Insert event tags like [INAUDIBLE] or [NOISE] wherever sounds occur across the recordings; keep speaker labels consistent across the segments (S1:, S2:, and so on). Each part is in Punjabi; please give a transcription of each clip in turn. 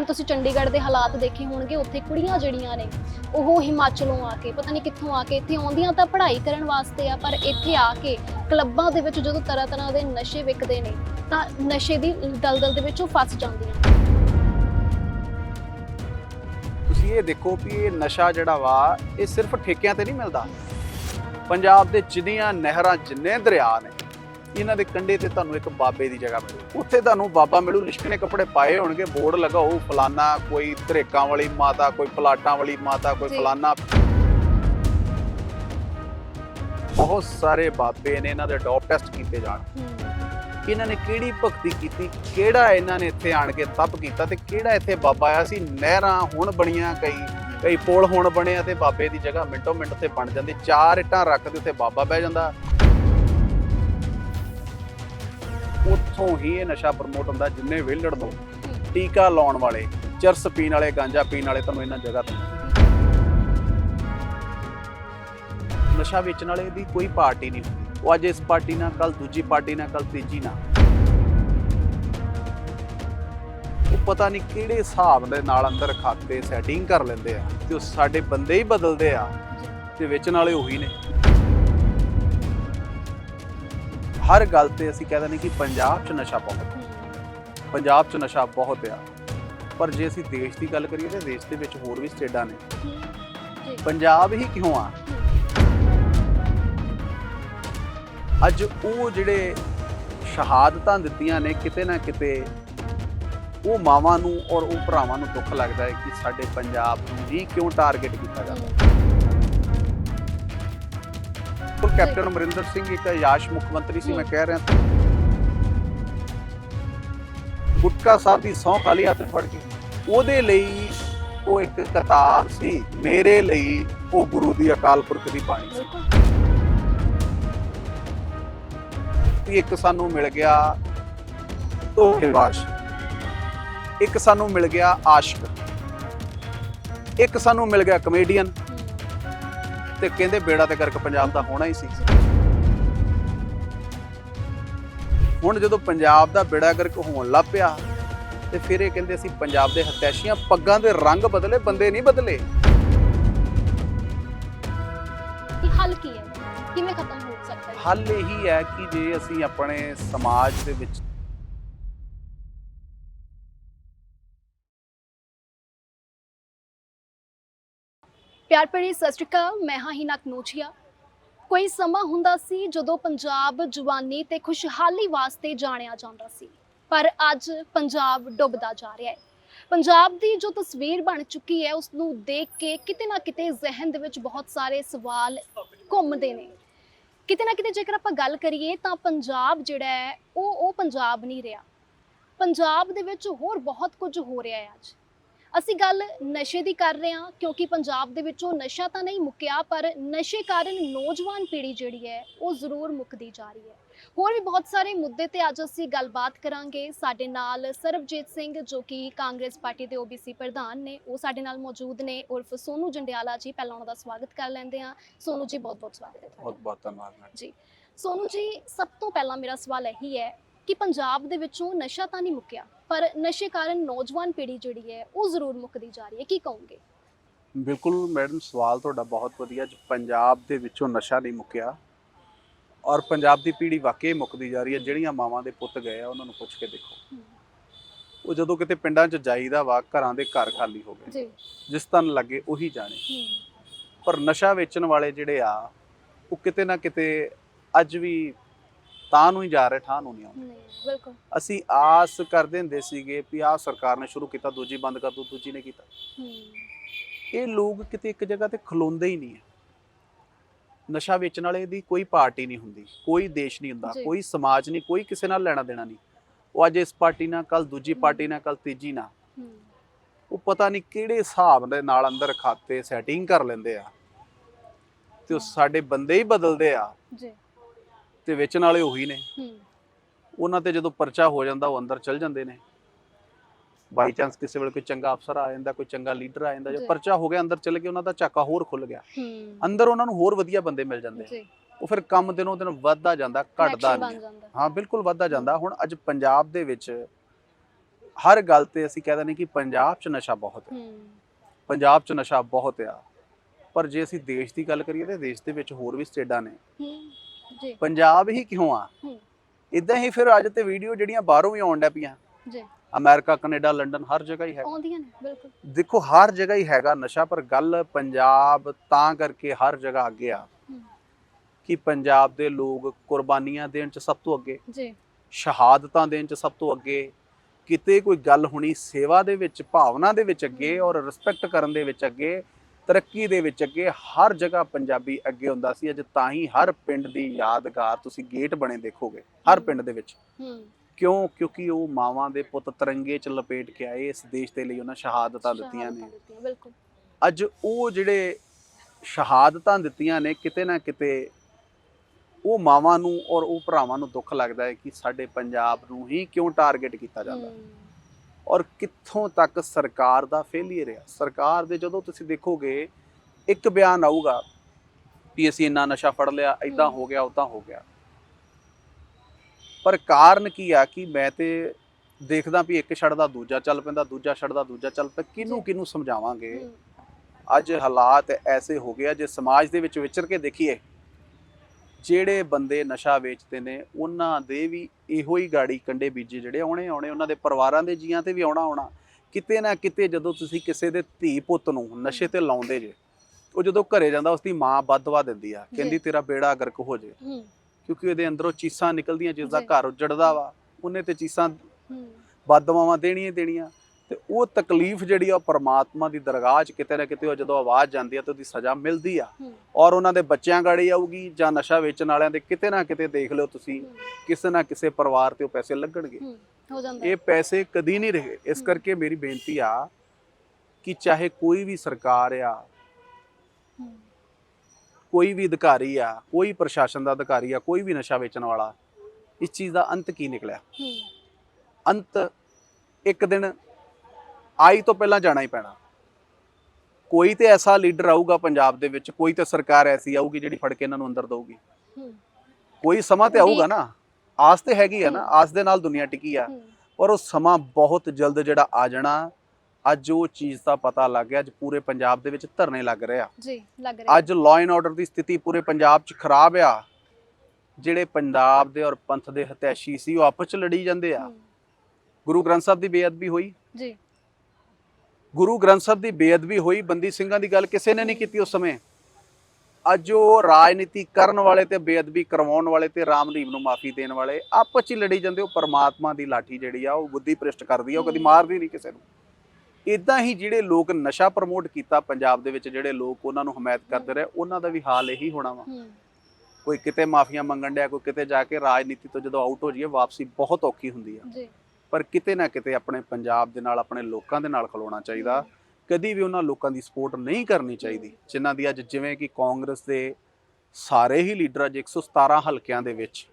S1: ਹੁਣ ਤੁਸੀਂ ਚੰਡੀਗੜ੍ਹ ਦੇ ਹਾਲਾਤ ਦੇਖੇ ਹੋਣਗੇ, ਉੱਥੇ ਕੁੜੀਆਂ ਜਿਹੜੀਆਂ ਨੇ, ਉਹ ਹਿਮਾਚਲੋਂ ਆ ਕੇ, ਪਤਾ ਨਹੀਂ ਕਿੱਥੋਂ ਆ ਕੇ, ਇੱਥੇ ਆਉਂਦੀਆਂ ਤਾਂ ਪੜ੍ਹਾਈ ਕਰਨ ਵਾਸਤੇ ਆ, ਪਰ ਇੱਥੇ ਆ ਕੇ ਕਲੱਬਾਂ ਦੇ ਵਿੱਚ ਜਦੋਂ ਤਰ੍ਹਾਂ ਤਰ੍ਹਾਂ ਦੇ ਨਸ਼ੇ ਵਿਕਦੇ ਨੇ, ਤਾਂ ਨਸ਼ੇ ਦੀ ਦਲਦਲ ਦੇ ਵਿੱਚ ਉਹ ਫਸ ਜਾਂਦੀਆਂ
S2: ਤੁਸੀਂ ਇਹ ਦੇਖੋ ਵੀ ਇਹ ਨਸ਼ਾ ਜਿਹੜਾ ਵਾ, ਇਹ ਸਿਰਫ ਠੇਕਿਆਂ ਤੇ ਨਹੀਂ ਮਿਲਦਾ। ਪੰਜਾਬ ਦੇ ਜਿੰਨੀਆਂ ਨਹਿਰਾਂ, ਜਿੰਨੇ ਦਰਿਆ ਨੇ ਇਹਨਾਂ ਦੇ ਕੰਢੇ ਤੇ ਤੁਹਾਨੂੰ ਇੱਕ ਬਾਬੇ ਦੀ ਜਗ੍ਹਾ ਮਿਲੂ। ਉੱਥੇ ਤੁਹਾਨੂੰ ਬਾਬਾ ਮਿਲੂ ਲਿਸ਼ਕਣੇ ਕੱਪੜੇ ਪਾਏ ਹੋਣਗੇ ਬੋਰਡ ਲਗਾਓ ਫਲਾਨਾ ਕੋਈ ਧਰੇਕਾਂ ਵਾਲੀ ਮਾਤਾ ਕੋਈ ਪਲਾਟਾਂ ਵਾਲੀ ਮਾਤਾ ਕੋਈ। ਫਲਾਨਾ। ਬਹੁਤ ਸਾਰੇ ਬਾਬੇ ਨੇ ਇਹਨਾਂ ਦੇ ਡੋਪ ਟੈਸਟ ਕੀਤੇ ਜਾਣ। ਇਹਨਾਂ ਨੇ ਕਿਹੜੀ ਭਗਤੀ ਕੀਤੀ ਕਿਹੜਾ ਇਹਨਾਂ ਨੇ ਇੱਥੇ ਆਣ ਕੇ ਤਪ ਕੀਤਾ ਤੇ ਕਿਹੜਾ ਇੱਥੇ ਬਾਬਾ ਆਇਆ ਸੀ? ਨਹਿਰਾਂ ਹੁਣ ਬਣੀਆਂ ਕਈ ਕਈ ਪੁਲ ਹੁਣ ਬਣਿਆ ਤੇ ਬਾਬੇ ਦੀ ਜਗ੍ਹਾ ਮਿੰਟੋ ਮਿੰਟ ਤੇ ਬਣ ਜਾਂਦੀ। ਚਾਰ ਇੱਟਾਂ ਰੱਖ ਦੇ ਉੱਤੇ ਬਾਬਾ ਬਹਿ ਜਾਂਦਾ। ਉੱਥੋਂ ਹੀ ਇਹ ਨਸ਼ਾ ਪ੍ਰਮੋਟ ਹੁੰਦਾ ਜਿੰਨੇ ਵਿਹਲੜ ਤੋਂ ਟੀਕਾ ਲਾਉਣ ਵਾਲੇ, ਚਰਸ ਪੀਣ ਵਾਲੇ, ਗਾਂਜਾ ਪੀਣ ਵਾਲੇ ਤੁਹਾਨੂੰ ਇਹਨਾਂ ਜਗ੍ਹਾ ਤੇ ਨਸ਼ਾ ਵੇਚਣ ਵਾਲੇ ਦੀ ਕੋਈ ਪਾਰਟੀ ਨਹੀਂ ਹੁੰਦੀ। ਉਹ ਅੱਜ ਇਸ ਪਾਰਟੀ ਨਾਲ ਕੱਲ ਦੂਜੀ ਪਾਰਟੀ ਨਾਲ ਕੱਲ ਤੀਜੀ ਨਾਲ। ਉਹ ਪਤਾ ਨਹੀਂ ਕਿਹੜੇ ਹਿਸਾਬ ਦੇ ਨਾਲ ਅੰਦਰ ਖਾਤੇ ਸੈਟਿੰਗ ਕਰ ਲੈਂਦੇ ਆ, ਤੇ ਉਹ ਸਾਡੇ ਬੰਦੇ ਹੀ ਬਦਲਦੇ ਆ, ਤੇ ਵੇਚਣ ਵਾਲੇ ਉਹੀ ਨੇ। ਹਰ ਗੱਲ ਤੇ ਅਸੀਂ ਕਹਿ ਦਿੰਦੇ ਕਿ ਪੰਜਾਬ 'ਚ ਨਸ਼ਾ ਬਹੁਤ ਹੈ। ਪੰਜਾਬ 'ਚ ਨਸ਼ਾ ਬਹੁਤ ਆ। ਪਰ ਜੇ ਅਸੀਂ ਦੇਸ਼ ਦੀ ਗੱਲ ਕਰੀਏ ਤਾਂ ਦੇਸ਼ ਦੇ ਵਿੱਚ ਹੋਰ ਵੀ ਸਟੇਟਾਂ ਨੇ। ਪੰਜਾਬ ਹੀ ਕਿਉਂ ਆ? ਅੱਜ ਉਹ ਜਿਹੜੇ ਸ਼ਹਾਦਤਾਂ ਦਿੱਤੀਆਂ ਨੇ ਕਿਤੇ ਨਾ ਕਿਤੇ ਉਹ ਮਾਵਾਂ ਨੂੰ ਔਰ ਉਹ ਭਰਾਵਾਂ ਨੂੰ ਦੁੱਖ ਲੱਗਦਾ ਹੈ ਕਿ ਸਾਡੇ ਪੰਜਾਬ ਨੂੰ ਵੀ ਕਿਉਂ ਟਾਰਗੇਟ ਕੀਤਾ ਜਾਂਦਾ ਉਹ ਕੈਪਟਨ ਅਮਰਿੰਦਰ ਸਿੰਘ ਇੱਕ ਯਾਸ਼ ਮੁੱਖ ਮੰਤਰੀ ਸੀ, ਮੈਂ ਕਹਿ ਰਿਹਾ ਗੁਟਕਾ ਸਾਹਿਬ ਦੀ ਸੌਂ ਖਾਲੀ ਹੱਥ ਫੜ ਕੇ, ਉਹਦੇ ਲਈ ਉਹ ਇੱਕ ਕਤਾਰ ਸੀ, ਮੇਰੇ ਲਈ ਉਹ ਗੁਰੂ ਦੀ ਅਕਾਲ ਪੁਰਖ ਦੀ ਬਾਣੀ ਸੀ। ਇੱਕ ਸਾਨੂੰ ਮਿਲ ਗਿਆ ਧੋਖੇਬਾਜ਼ ਇੱਕ ਸਾਨੂੰ ਮਿਲ ਗਿਆ ਆਸ਼ਕ। ਇੱਕ ਸਾਨੂੰ ਮਿਲ ਗਿਆ ਕਮੇਡੀਅਨ ਤੇ ਕਹਿੰਦੇ ਬੇੜਾ ਤੇ ਕਰਕੇ ਪੰਜਾਬ ਦਾ ਹੋਣਾ ਹੀ ਸੀ। ਹੁਣ ਜਦੋਂ ਪੰਜਾਬ ਦਾ ਬੇੜਾ ਗਰਕ ਹੋਣ ਲੱਗ ਪਿਆ ਤੇ ਫਿਰ ਇਹ ਕਹਿੰਦੇ ਅਸੀਂ ਪੰਜਾਬ ਦੇ ਹਤੈਸ਼ੀਆਂ ਪੱਗਾਂ ਦੇ ਰੰਗ ਬਦਲੇ ਬੰਦੇ ਨਹੀਂ ਬਦਲੇ।
S1: ਕਿ ਹੱਲ ਕੀ ਹੈ? ਕਿਵੇਂ ਖਤਮ ਹੋ ਸਕਦਾ ਹੈ?
S2: ਹੱਲ ਇਹੀ ਹੈ ਕਿ ਜੇ ਅਸੀਂ ਆਪਣੇ ਸਮਾਜ ਦੇ ਵਿੱਚ
S1: ਪਿਆਰ ਭਰੀ ਸਤਿ ਸ਼੍ਰੀ ਅਕਾਲ, ਮੈਂ ਹਾਂ ਹਿਨਾ ਕਨੋਚੀਆ। ਕੋਈ ਸਮਾਂ ਹੁੰਦਾ ਸੀ ਜਦੋਂ ਪੰਜਾਬ ਜਵਾਨੀ ਤੇ ਖੁਸ਼ਹਾਲੀ ਵਾਸਤੇ ਜਾਣਿਆ ਜਾਂਦਾ ਸੀ, ਪਰ ਅੱਜ ਪੰਜਾਬ ਡੁੱਬਦਾ ਜਾ ਰਿਹਾ ਹੈ। ਪੰਜਾਬ ਦੀ ਜੋ ਤਸਵੀਰ ਬਣ ਚੁੱਕੀ ਹੈ ਉਸ ਨੂੰ ਦੇਖ ਕੇ ਕਿਤੇ ਨਾ ਕਿਤੇ ਜ਼ਿਹਨ ਦੇ ਵਿੱਚ ਬਹੁਤ ਸਾਰੇ ਸਵਾਲ ਘੁੰਮਦੇ ਨੇ। ਕਿਤੇ ਨਾ ਕਿਤੇ ਜੇਕਰ ਆਪਾਂ ਗੱਲ ਕਰੀਏ ਤਾਂ ਪੰਜਾਬ ਜਿਹੜਾ ਹੈ, ਉਹ ਉਹ ਪੰਜਾਬ ਨਹੀਂ ਰਿਹਾ। ਪੰਜਾਬ ਦੇ ਵਿੱਚ ਹੋਰ ਬਹੁਤ ਕੁਝ ਹੋ ਰਿਹਾ ਹੈ ਅੱਜ। ਅਸੀਂ ਗੱਲ ਨਸ਼ੇ ਦੀ ਕਰ ਰਹੇ ਹਾਂ ਕਿਉਂਕਿ ਪੰਜਾਬ ਦੇ ਵਿੱਚੋਂ ਨਸ਼ਾ ਤਾਂ ਨਹੀਂ ਮੁੱਕਿਆ ਪਰ ਨਸ਼ੇ ਕਾਰਨ ਨੌਜਵਾਨ ਪੀੜ੍ਹੀ ਜਿਹੜੀ ਹੈ ਉਹ ਜ਼ਰੂਰ ਮੁੱਕਦੀ ਜਾ ਰਹੀ ਹੈ। ਹੋਰ ਵੀ ਬਹੁਤ ਸਾਰੇ ਮੁੱਦੇ ਤੇ ਅੱਜ ਅਸੀਂ ਗੱਲਬਾਤ ਕਰਾਂਗੇ। ਸਾਡੇ ਨਾਲ ਸਰਬਜੀਤ ਸਿੰਘ ਜੋ ਕਿ ਕਾਂਗਰਸ ਪਾਰਟੀ ਦੇ ਓਬੀਸੀ ਪ੍ਰਧਾਨ ਨੇ ਉਹ ਸਾਡੇ ਨਾਲ ਮੌਜੂਦ ਨੇ। ਉਰਫ ਸੋਨੂ ਜੰਡਿਆਲਾ ਜੀ ਪਹਿਲਾਂ ਉਹਨਾਂ ਦਾ ਸਵਾਗਤ ਕਰ ਲੈਂਦੇ ਹਾਂ। ਸੋਨੂ ਜੀ ਬਹੁਤ ਬਹੁਤ ਸਵਾਗਤ ਹੈ
S2: ਬਹੁਤ ਬਹੁਤ ਧੰਨਵਾਦ ਮੈਡਮ।
S1: ਸੋਨੂ ਜੀ ਸਭ ਤੋਂ ਪਹਿਲਾਂ ਮੇਰਾ ਸਵਾਲ ਇਹੀ ਹੈ ਕਿ ਪੰਜਾਬ ਦੇ ਵਿੱਚੋਂ ਨਸ਼ਾ ਤਾਂ ਨਹੀਂ ਮੁੱਕਿਆ ਪਰ ਨਸ਼ੇ ਕਾਰਨ ਨੌਜਵਾਨ ਪੀੜ੍ਹੀ ਜਿਹੜੀ ਹੈ ਉਹ ਜ਼ਰੂਰ ਮੁੱਕਦੀ ਜਾ ਰਹੀ ਹੈ। ਕੀ ਕਹੋਗੇ?
S2: ਬਿਲਕੁਲ ਮੈਡਮ ਸਵਾਲ ਤੁਹਾਡਾ ਬਹੁਤ ਵਧੀਆ ਜੀ। ਪੰਜਾਬ ਦੇ ਵਿੱਚੋਂ ਨਸ਼ਾ ਨਹੀਂ ਮੁੱਕਿਆ ਔਰ ਪੰਜਾਬ ਦੀ ਪੀੜ੍ਹੀ ਵਾਕਈ ਮੁੱਕਦੀ ਜਾ ਰਹੀ ਹੈ। ਜਿਹੜੀਆਂ ਮਾਵਾਂ ਦੇ ਪੁੱਤ ਗਏ ਆ ਉਹਨਾਂ ਨੂੰ ਪੁੱਛ ਕੇ ਦੇਖੋ। ਉਹ ਜਦੋਂ ਕਿਤੇ ਪਿੰਡਾਂ 'ਚ ਜਾਈਦਾ ਵਾ ਘਰਾਂ ਦੇ ਘਰ ਖਾਲੀ ਹੋ ਗਏ।
S1: ਜੀ।
S2: ਜਿਸ ਤਨ ਲੱਗੇ ਉਹੀ ਜਾਣੇ। ਪਰ ਨਸ਼ਾ ਵੇਚਣ ਵਾਲੇ ਜਿਹੜੇ ਆ ਉਹ ਕਿਤੇ ਨਾ ਕਿਤੇ ਅੱਜ ਵੀ ਤਾਂ ਨੂੰ ਹੀ ਜਾ ਰਹੇ ਠਾਂ ਨੂੰ ਨਹੀਂ ਆਉਂਦੇ।
S1: ਨਹੀਂ ਬਿਲਕੁਲ।
S2: ਅਸੀਂ ਆਸ ਕਰਦੇ ਹੁੰਦੇ ਸੀਗੇ ਵੀ ਆਹ ਸਰਕਾਰ ਨੇ ਸ਼ੁਰੂ ਕੀਤਾ ਦੂਜੀ ਬੰਦ ਕਰ ਦੂ ਦੂਜੀ ਨੇ ਕੀਤਾ। ਇਹ ਲੋਕ ਕਿਤੇ ਇੱਕ ਜਗ੍ਹਾ ਤੇ ਖਲੋਂਦੇ ਹੀ ਨਹੀਂ ਹੈ। ਨਸ਼ਾ ਵੇਚਣ ਵਾਲੇ ਦੀ ਕੋਈ ਪਾਰਟੀ ਨਹੀਂ ਹੁੰਦੀ ਕੋਈ ਦੇਸ਼ ਨਹੀਂ ਹੁੰਦਾ
S1: ਜੀ।
S2: ਕੋਈ ਸਮਾਜ ਨਹੀਂ ਕੋਈ ਕਿਸੇ ਨਾਲ ਲੈਣਾ ਦੇਣਾ ਨਹੀਂ। ਉਹ ਅੱਜ ਇਸ ਪਾਰਟੀ ਨਾਲ ਕੱਲ ਦੂਜੀ। ਪਾਰਟੀ ਨਾਲ ਕੱਲ ਤੀਜੀ ਨਾਲ। ਉਹ ਪਤਾ ਨਹੀਂ ਕਿਹੜੇ ਹਿਸਾਬ ਦੇ ਨਾਲ ਅੰਦਰ ਖਾਤੇ ਸੈਟਿੰਗ ਕਰ ਲੈਂਦੇ ਆ। ਤੇ ਉਹ ਸਾਡੇ ਬੰਦੇ ਹੀ ਬਦਲਦੇ ਆ।
S1: ਜੀ।
S2: ਤੇ ਵੇਚਣ ਵਾਲੇ ਉਹੀ ਨੇ। ਉਹਨਾਂ ਤੇ ਜਦੋਂ ਪਰਚਾ ਹੋ ਜਾਂਦਾ ਉਹ ਅੰਦਰ ਚਲ ਜਾਂਦੇ ਨੇ। ਬਾਈ ਚਾਂਸ ਕਿਸੇ ਵੇਲੇ ਕੋਈ ਚੰਗਾ ਅਫਸਰ ਆ ਜਾਂਦਾ ਕੋਈ ਚੰਗਾ ਲੀਡਰ ਆ ਜਾਂਦਾ ਜੇ। ਪਰਚਾ ਹੋ ਗਿਆ ਅੰਦਰ ਚਲੇ ਗਏ ਉਹਨਾਂ ਦਾ ਚਾਕਾ ਹੋਰ ਖੁੱਲ ਗਿਆ। ਅੰਦਰ ਉਹਨਾਂ ਨੂੰ ਹੋਰ ਵਧੀਆ ਬੰਦੇ ਮਿਲ ਜਾਂਦੇ। ਉਹ ਫਿਰ ਕੰਮ ਦਿਨੋਂ ਦਿਨ ਵੱਧਦਾ ਜਾਂਦਾ ਘਟਦਾ ਨਹੀਂ ਹਾਂ। ਬਿਲਕੁਲ ਵੱਧਦਾ ਜਾਂਦਾ। ਹੁਣ ਅੱਜ ਪੰਜਾਬ ਦੇ ਵਿੱਚ ਹਰ ਗੱਲ ਤੇ ਅਸੀਂ ਕਹਿ ਦਿੰਦੇ ਕਿ ਪੰਜਾਬ 'ਚ ਨਸ਼ਾ ਬਹੁਤ ਹੈ। ਪੰਜਾਬ 'ਚ ਨਸ਼ਾ ਬਹੁਤ ਆ। ਪਰ ਜੇ ਅਸੀਂ ਦੇਸ਼ ਦੀ ਗੱਲ ਕਰੀਏ ਤੇ ਦੇਸ਼ ਦੇ ਵਿੱਚ ਹੋਰ ਵੀ ਸਟੇਟਾਂ ਨੇ।
S1: ਜੀ।
S2: ਪੰਜਾਬ ਹੀ ਕਿਉਂ ਆ। ਇਦਾਂ ਹੀ ਫਿਰ ਅੱਜ ਤੇ ਵੀਡੀਓ ਜਿਹੜੀਆਂ ਬਾਹਰੋਂ ਵੀ ਆਉਣ ਡੈ ਪਈਆਂ।
S1: ਜੀ।
S2: ਅਮਰੀਕਾ ਕੈਨੇਡਾ ਲੰਡਨ ਹਰ ਜਗ੍ਹਾ ਹੀ ਹੈ
S1: ਆਉਂਦੀਆਂ ਨੇ ਬਿਲਕੁਲ।
S2: ਦੇਖੋ ਹਰ ਜਗ੍ਹਾ ਹੀ ਹੈਗਾ ਨਸ਼ਾ ਪਰ ਗੱਲ ਪੰਜਾਬ ਤਾਂ ਕਰਕੇ ਹਰ ਜਗ੍ਹਾ ਅੱਗੇ ਆ। ਕਿ ਪੰਜਾਬ ਦੇ ਲੋਕ ਕੁਰਬਾਨੀਆਂ ਦੇਣ ਚ ਸਭ ਤੋਂ ਅੱਗੇ
S1: ਜੀ।
S2: ਸ਼ਹਾਦਤਾਂ ਦੇਣ ਚ ਸਭ ਤੋਂ ਅੱਗੇ ਕਿਤੇ ਕੋਈ ਗੱਲ ਹੋਣੀ ਸੇਵਾ ਦੇ ਵਿੱਚ ਭਾਵਨਾ ਦੇ ਵਿੱਚ ਅੱਗੇ ਔਰ ਰਿਸਪੈਕਟ ਕਰਨ ਦੇ ਵਿੱਚ ਅੱਗੇ ਤਰੱਕੀ ਦੇ ਵਿੱਚ ਅੱਗੇ ਹਰ ਜਗ੍ਹਾ ਪੰਜਾਬੀ ਅੱਗੇ ਹੁੰਦਾ ਸੀ। ਅੱਜ ਤਾਂ ਹੀ ਹਰ ਪਿੰਡ ਦੀ ਯਾਦਗਾਰ ਤੁਸੀਂ ਗੇਟ ਬਣੇ ਦੇਖੋਗੇ ਹਰ ਪਿੰਡ ਦੇ ਵਿੱਚ। ਕਿਉਂ? ਕਿਉਂਕਿ ਉਹ ਮਾਵਾਂ ਦੇ ਪੁੱਤ ਤਿਰੰਗੇ ਚ ਲਪੇਟ ਕੇ ਆਏ ਇਸ ਦੇਸ਼ ਦੇ ਲਈ ਉਹਨਾਂ ਸ਼ਹਾਦਤਾਂ ਦਿੱਤੀਆਂ ਨੇ।
S1: ਬਿਲਕੁਲ।
S2: ਅੱਜ ਉਹ ਜਿਹੜੇ ਸ਼ਹਾਦਤਾਂ ਦਿੱਤੀਆਂ ਨੇ ਕਿਤੇ ਨਾ ਕਿਤੇ ਉਹ ਮਾਵਾਂ ਨੂੰ ਔਰ ਉਹ ਭਰਾਵਾਂ ਨੂੰ ਦੁੱਖ ਲੱਗਦਾ ਹੈ ਕਿ ਸਾਡੇ ਪੰਜਾਬ ਨੂੰ ਹੀ ਕਿਉਂ ਟਾਰਗੇਟ ਕੀਤਾ ਜਾਂਦਾ।
S1: ਹੂੰ।
S2: ਔਰ ਕਿੱਥੋਂ ਤੱਕ ਸਰਕਾਰ ਦਾ ਫੇਲੀਅਰ ਹੈ ਸਰਕਾਰ ਦੇ ਜਦੋਂ ਤੁਸੀਂ ਦੇਖੋਗੇ ਇੱਕ ਬਿਆਨ ਆਊਗਾ ਵੀ ਅਸੀਂ ਇੰਨਾ ਨਸ਼ਾ ਫੜ ਲਿਆ ਇਦਾਂ। ਹੋ ਗਿਆ ਉਦਾਂ ਹੋ ਗਿਆ ਪਰ ਕਾਰਨ ਕੀ ਆ ਕਿ ਮੈਂ ਤੇ ਦੇਖਦਾ ਵੀ ਇੱਕ ਛੱਡਦਾ ਦੂਜਾ ਚੱਲ ਪੈਂਦਾ ਦੂਜਾ ਛੱਡਦਾ ਦੂਜਾ ਚੱਲ ਪੈਂਦਾ ਕਿਹਨੂੰ
S1: ਜੀ।
S2: ਕਿਹਨੂੰ ਸਮਝਾਵਾਂਗੇ ਅੱਜ ਹਾਲਾਤ ਐਸੇ ਹੋ ਗਏ ਆ ਜੇ ਸਮਾਜ ਦੇ ਵਿੱਚ ਵਿਚਰ ਕੇ ਦੇਖੀਏ ਜਿਹੜੇ ਬੰਦੇ ਨਸ਼ਾ ਵੇਚਦੇ ਨੇ ਉਹਨਾਂ ਦੇ ਵੀ ਇਹੋ ਹੀ ਗਾੜੀ ਕੰਡੇ ਬੀਜੇ ਜਿਹੜੇ ਆਉਣੇ ਆਉਣੇ ਉਹਨਾਂ ਦੇ ਪਰਿਵਾਰਾਂ ਦੇ ਜੀਆਂ ਤੇ ਵੀ ਆਉਣਾ ਆਉਣਾ। ਕਿਤੇ ਨਾ ਕਿਤੇ ਜਦੋਂ ਤੁਸੀਂ ਕਿਸੇ ਦੇ ਧੀ ਪੁੱਤ ਨੂੰ ਨਸ਼ੇ ਤੇ ਲਾਉਂਦੇ ਜੇ ਉਹ ਜਦੋਂ ਘਰੇ ਜਾਂਦਾ ਉਸ ਦੀ ਮਾਂ ਬਦਦੁਆ ਦਿੰਦੀ ਆ ਕਹਿੰਦੀ। ਤੇਰਾ ਬੇੜਾ ਗਰਕ ਹੋ ਜੇ। ਕਿਉਂਕਿ ਉਹਦੇ ਅੰਦਰੋਂ ਚੀਸਾਂ ਨਿਕਲਦੀਆਂ ਜਿਸ ਦਾ। ਘਰ ਉਜੜਦਾ ਵਾ ਉਹਨੇ ਤੇ ਚੀਸਾਂ
S1: ਹੂੰ।
S2: ਬਦਦੁਆਵਾਂ ਦੇਣੀਆਂ ਦੇਣੀਆਂ। ਤੇ ਉਹ ਤਕਲੀਫ ਜਿਹੜੀ ਆ ਪਰਮਾਤਮਾ ਦੀ ਦਰਗਾਹ 'ਚ ਕਿਤੇ ਨਾ ਕਿਤੇ ਉਹ ਜਦੋਂ ਆਵਾਜ਼ ਜਾਂਦੀ ਆ ਤੇ ਉਹਦੀ ਸਜ਼ਾ ਮਿਲਦੀ ਆ। ਔਰ ਉਹਨਾਂ ਦੇ ਬੱਚਿਆਂ ਗਾੜੀ ਆਊਗੀ ਜਾਂ ਨਸ਼ਾ ਵੇਚਣ ਵਾਲਿਆਂ ਦੇ ਕਿਤੇ ਨਾ ਕਿਤੇ ਦੇਖ ਲਿਓ ਤੁਸੀਂ ਕਿਸੇ ਨਾ ਕਿਸੇ ਪਰਿਵਾਰ ਤੇ ਉਹ ਪੈਸੇ ਲੱਗਣਗੇ।
S1: ਹੂੰ ਜਾਂਦਾ।
S2: ਇਹ ਪੈਸੇ ਕਦੀ ਨਹੀਂ ਰਹੇ। ਇਸ। ਕਰਕੇ ਮੇਰੀ ਬੇਨਤੀ ਆ ਕਿ ਚਾਹੇ ਕੋਈ ਵੀ ਸਰਕਾਰ ਆ ਕੋਈ ਵੀ ਅਧਿਕਾਰੀ ਆ ਕੋਈ ਪ੍ਰਸ਼ਾਸਨ ਦਾ ਅਧਿਕਾਰੀ ਆ ਕੋਈ ਵੀ ਨਸ਼ਾ ਵੇਚਣ ਵਾਲਾ ਇਸ ਚੀਜ਼ ਦਾ ਅੰਤ ਕੀ ਨਿਕਲਿਆ? ਅੰਤ ਇੱਕ ਦਿਨ ਆਈ ਤੋਂ ਪਹਿਲਾਂ ਜਾਣਾ ਹੀ ਪੈਣਾ। ਕੋਈ ਤੇ ਐਸਾ ਲੀਡਰ ਆਊਗਾ ਪੰਜਾਬ ਦੇ ਵਿੱਚ ਕੋਈ ਤੇ ਸਰਕਾਰ ਐਸੀ ਆਊਗੀ ਜਿਹੜੀ ਫੜ ਕੇ ਇਹਨਾਂ ਨੂੰ ਅੰਦਰ ਦਊਗੀ। ਕੋਈ ਸਮਾਂ ਤੇ ਆਊਗਾ ਨਾ। ਆਸ ਤੇ ਹੈਗੀ ਆ ਨਾ ਆਸ ਦੇ ਨਾਲ ਦੁਨੀਆ ਟਿਕੀ ਆ। ਪਰ ਉਹ ਸਮਾਂ ਬਹੁਤ ਜਲਦ ਜਿਹੜਾ ਆ ਜਾਣਾ ਅੱਜ ਉਹ ਚੀਜ਼ ਦਾ ਪਤਾ ਲੱਗ ਗਿਆ ਅੱਜ ਪੂਰੇ ਪੰਜਾਬ ਦੇ ਵਿੱਚ ਧਰਨੇ ਲੱਗ ਰਹੇ ਆ।
S1: ਜੀ ਲੱਗ ਰਿਹਾ
S2: ਅੱਜ ਲਾਅ ਐਂਡ ਆਰਡਰ ਦੀ ਸਥਿਤੀ ਪੂਰੇ ਪੰਜਾਬ 'ਚ ਖਰਾਬ ਆ। ਜਿਹੜੇ ਪੰਜਾਬ ਦੇ ਔਰ ਪੰਥ ਦੇ ਹਤੈਸ਼ੀ ਸੀ ਉਹ ਆਪਸ 'ਚ ਲੜੀ ਜਾਂਦੇ ਆ। ਗੁਰੂ ਗ੍ਰੰਥ ਸਾਹਿਬ ਦੀ ਬੇਅਦਬੀ ਹੋਈ।
S1: ਜੀ।
S2: ਗੁਰੂ ਗ੍ਰੰਥ ਸਾਹਿਬ ਦੀ ਬੇਅਦਬੀ ਹੋਈ ਬੰਦੀ ਸਿੰਘਾਂ ਦੀ ਗੱਲ ਕਿਸੇ ਨੇ ਨਹੀਂ ਕੀਤੀ ਉਸ ਸਮੇਂ। ਅੱਜ ਉਹ ਰਾਜਨੀਤੀ ਕਰਨ ਵਾਲੇ ਤੇ ਬੇਅਦਬੀ ਕਰਵਾਉਣ ਵਾਲੇ ਤੇ ਰਾਮ ਰਹੀਮ ਨੂੰ ਮਾਫੀ ਦੇਣ ਵਾਲੇ ਆਪਸ 'ਚ ਹੀ ਲੜੀ ਜਾਂਦੇ ਉਹ ਪਰਮਾਤਮਾ ਦੀ ਲਾਠੀ ਜਿਹੜੀ ਆ ਉਹ ਬੁੱਧੀ ਭ੍ਰਿਸ਼ਟ ਕਰਦੀ ਆ ਉਹ ਕਦੀ। ਮਾਰਦੀ ਨਹੀਂ ਕਿਸੇ ਨੂੰ। ਇਦਾਂ ਹੀ ਜਿਹੜੇ ਲੋਕ ਨਸ਼ਾ ਪ੍ਰਮੋਟ ਕੀਤਾ ਪੰਜਾਬ ਦੇ ਵਿੱਚ ਜਿਹੜੇ ਲੋਕ ਉਹਨਾਂ ਨੂੰ ਹਮਾਇਤ ਕਰਦੇ ਰਹੇ ਉਹਨਾਂ ਦਾ ਵੀ ਹਾਲ ਇਹੀ ਹੋਣਾ ਵਾ। ਕੋਈ ਕਿਤੇ ਮਾਫੀਆਂ ਮੰਗਣ ਡਿਆ ਕੋਈ ਕਿਤੇ ਜਾ ਕੇ ਰਾਜਨੀਤੀ ਤੋਂ ਜਦੋਂ ਆਊਟ ਹੋ ਜਾਈਏ ਵਾਪਸੀ ਬਹੁਤ ਔਖੀ ਹੁੰਦੀ ਆ।
S1: ਜੀ।
S2: ਪਰ ਕਿਤੇ ਨਾ ਕਿਤੇ ਆਪਣੇ ਪੰਜਾਬ ਦੇ ਨਾਲ ਆਪਣੇ ਲੋਕਾਂ ਦੇ ਨਾਲ ਖਲੋਣਾ ਚਾਹੀਦਾ। ਕਦੀ ਵੀ ਉਹਨਾਂ ਲੋਕਾਂ ਦੀ ਸਪੋਰਟ ਨਹੀਂ ਕਰਨੀ ਚਾਹੀਦੀ ਜਿਨ੍ਹਾਂ ਦੀ ਅੱਜ ਜਿਵੇਂ ਕਿ ਕਾਂਗਰਸ ਦੇ ਸਾਰੇ ਹੀ ਲੀਡਰ ਅੱਜ 117 ਹਲਕਿਆਂ ਦੇ ਵਿੱਚ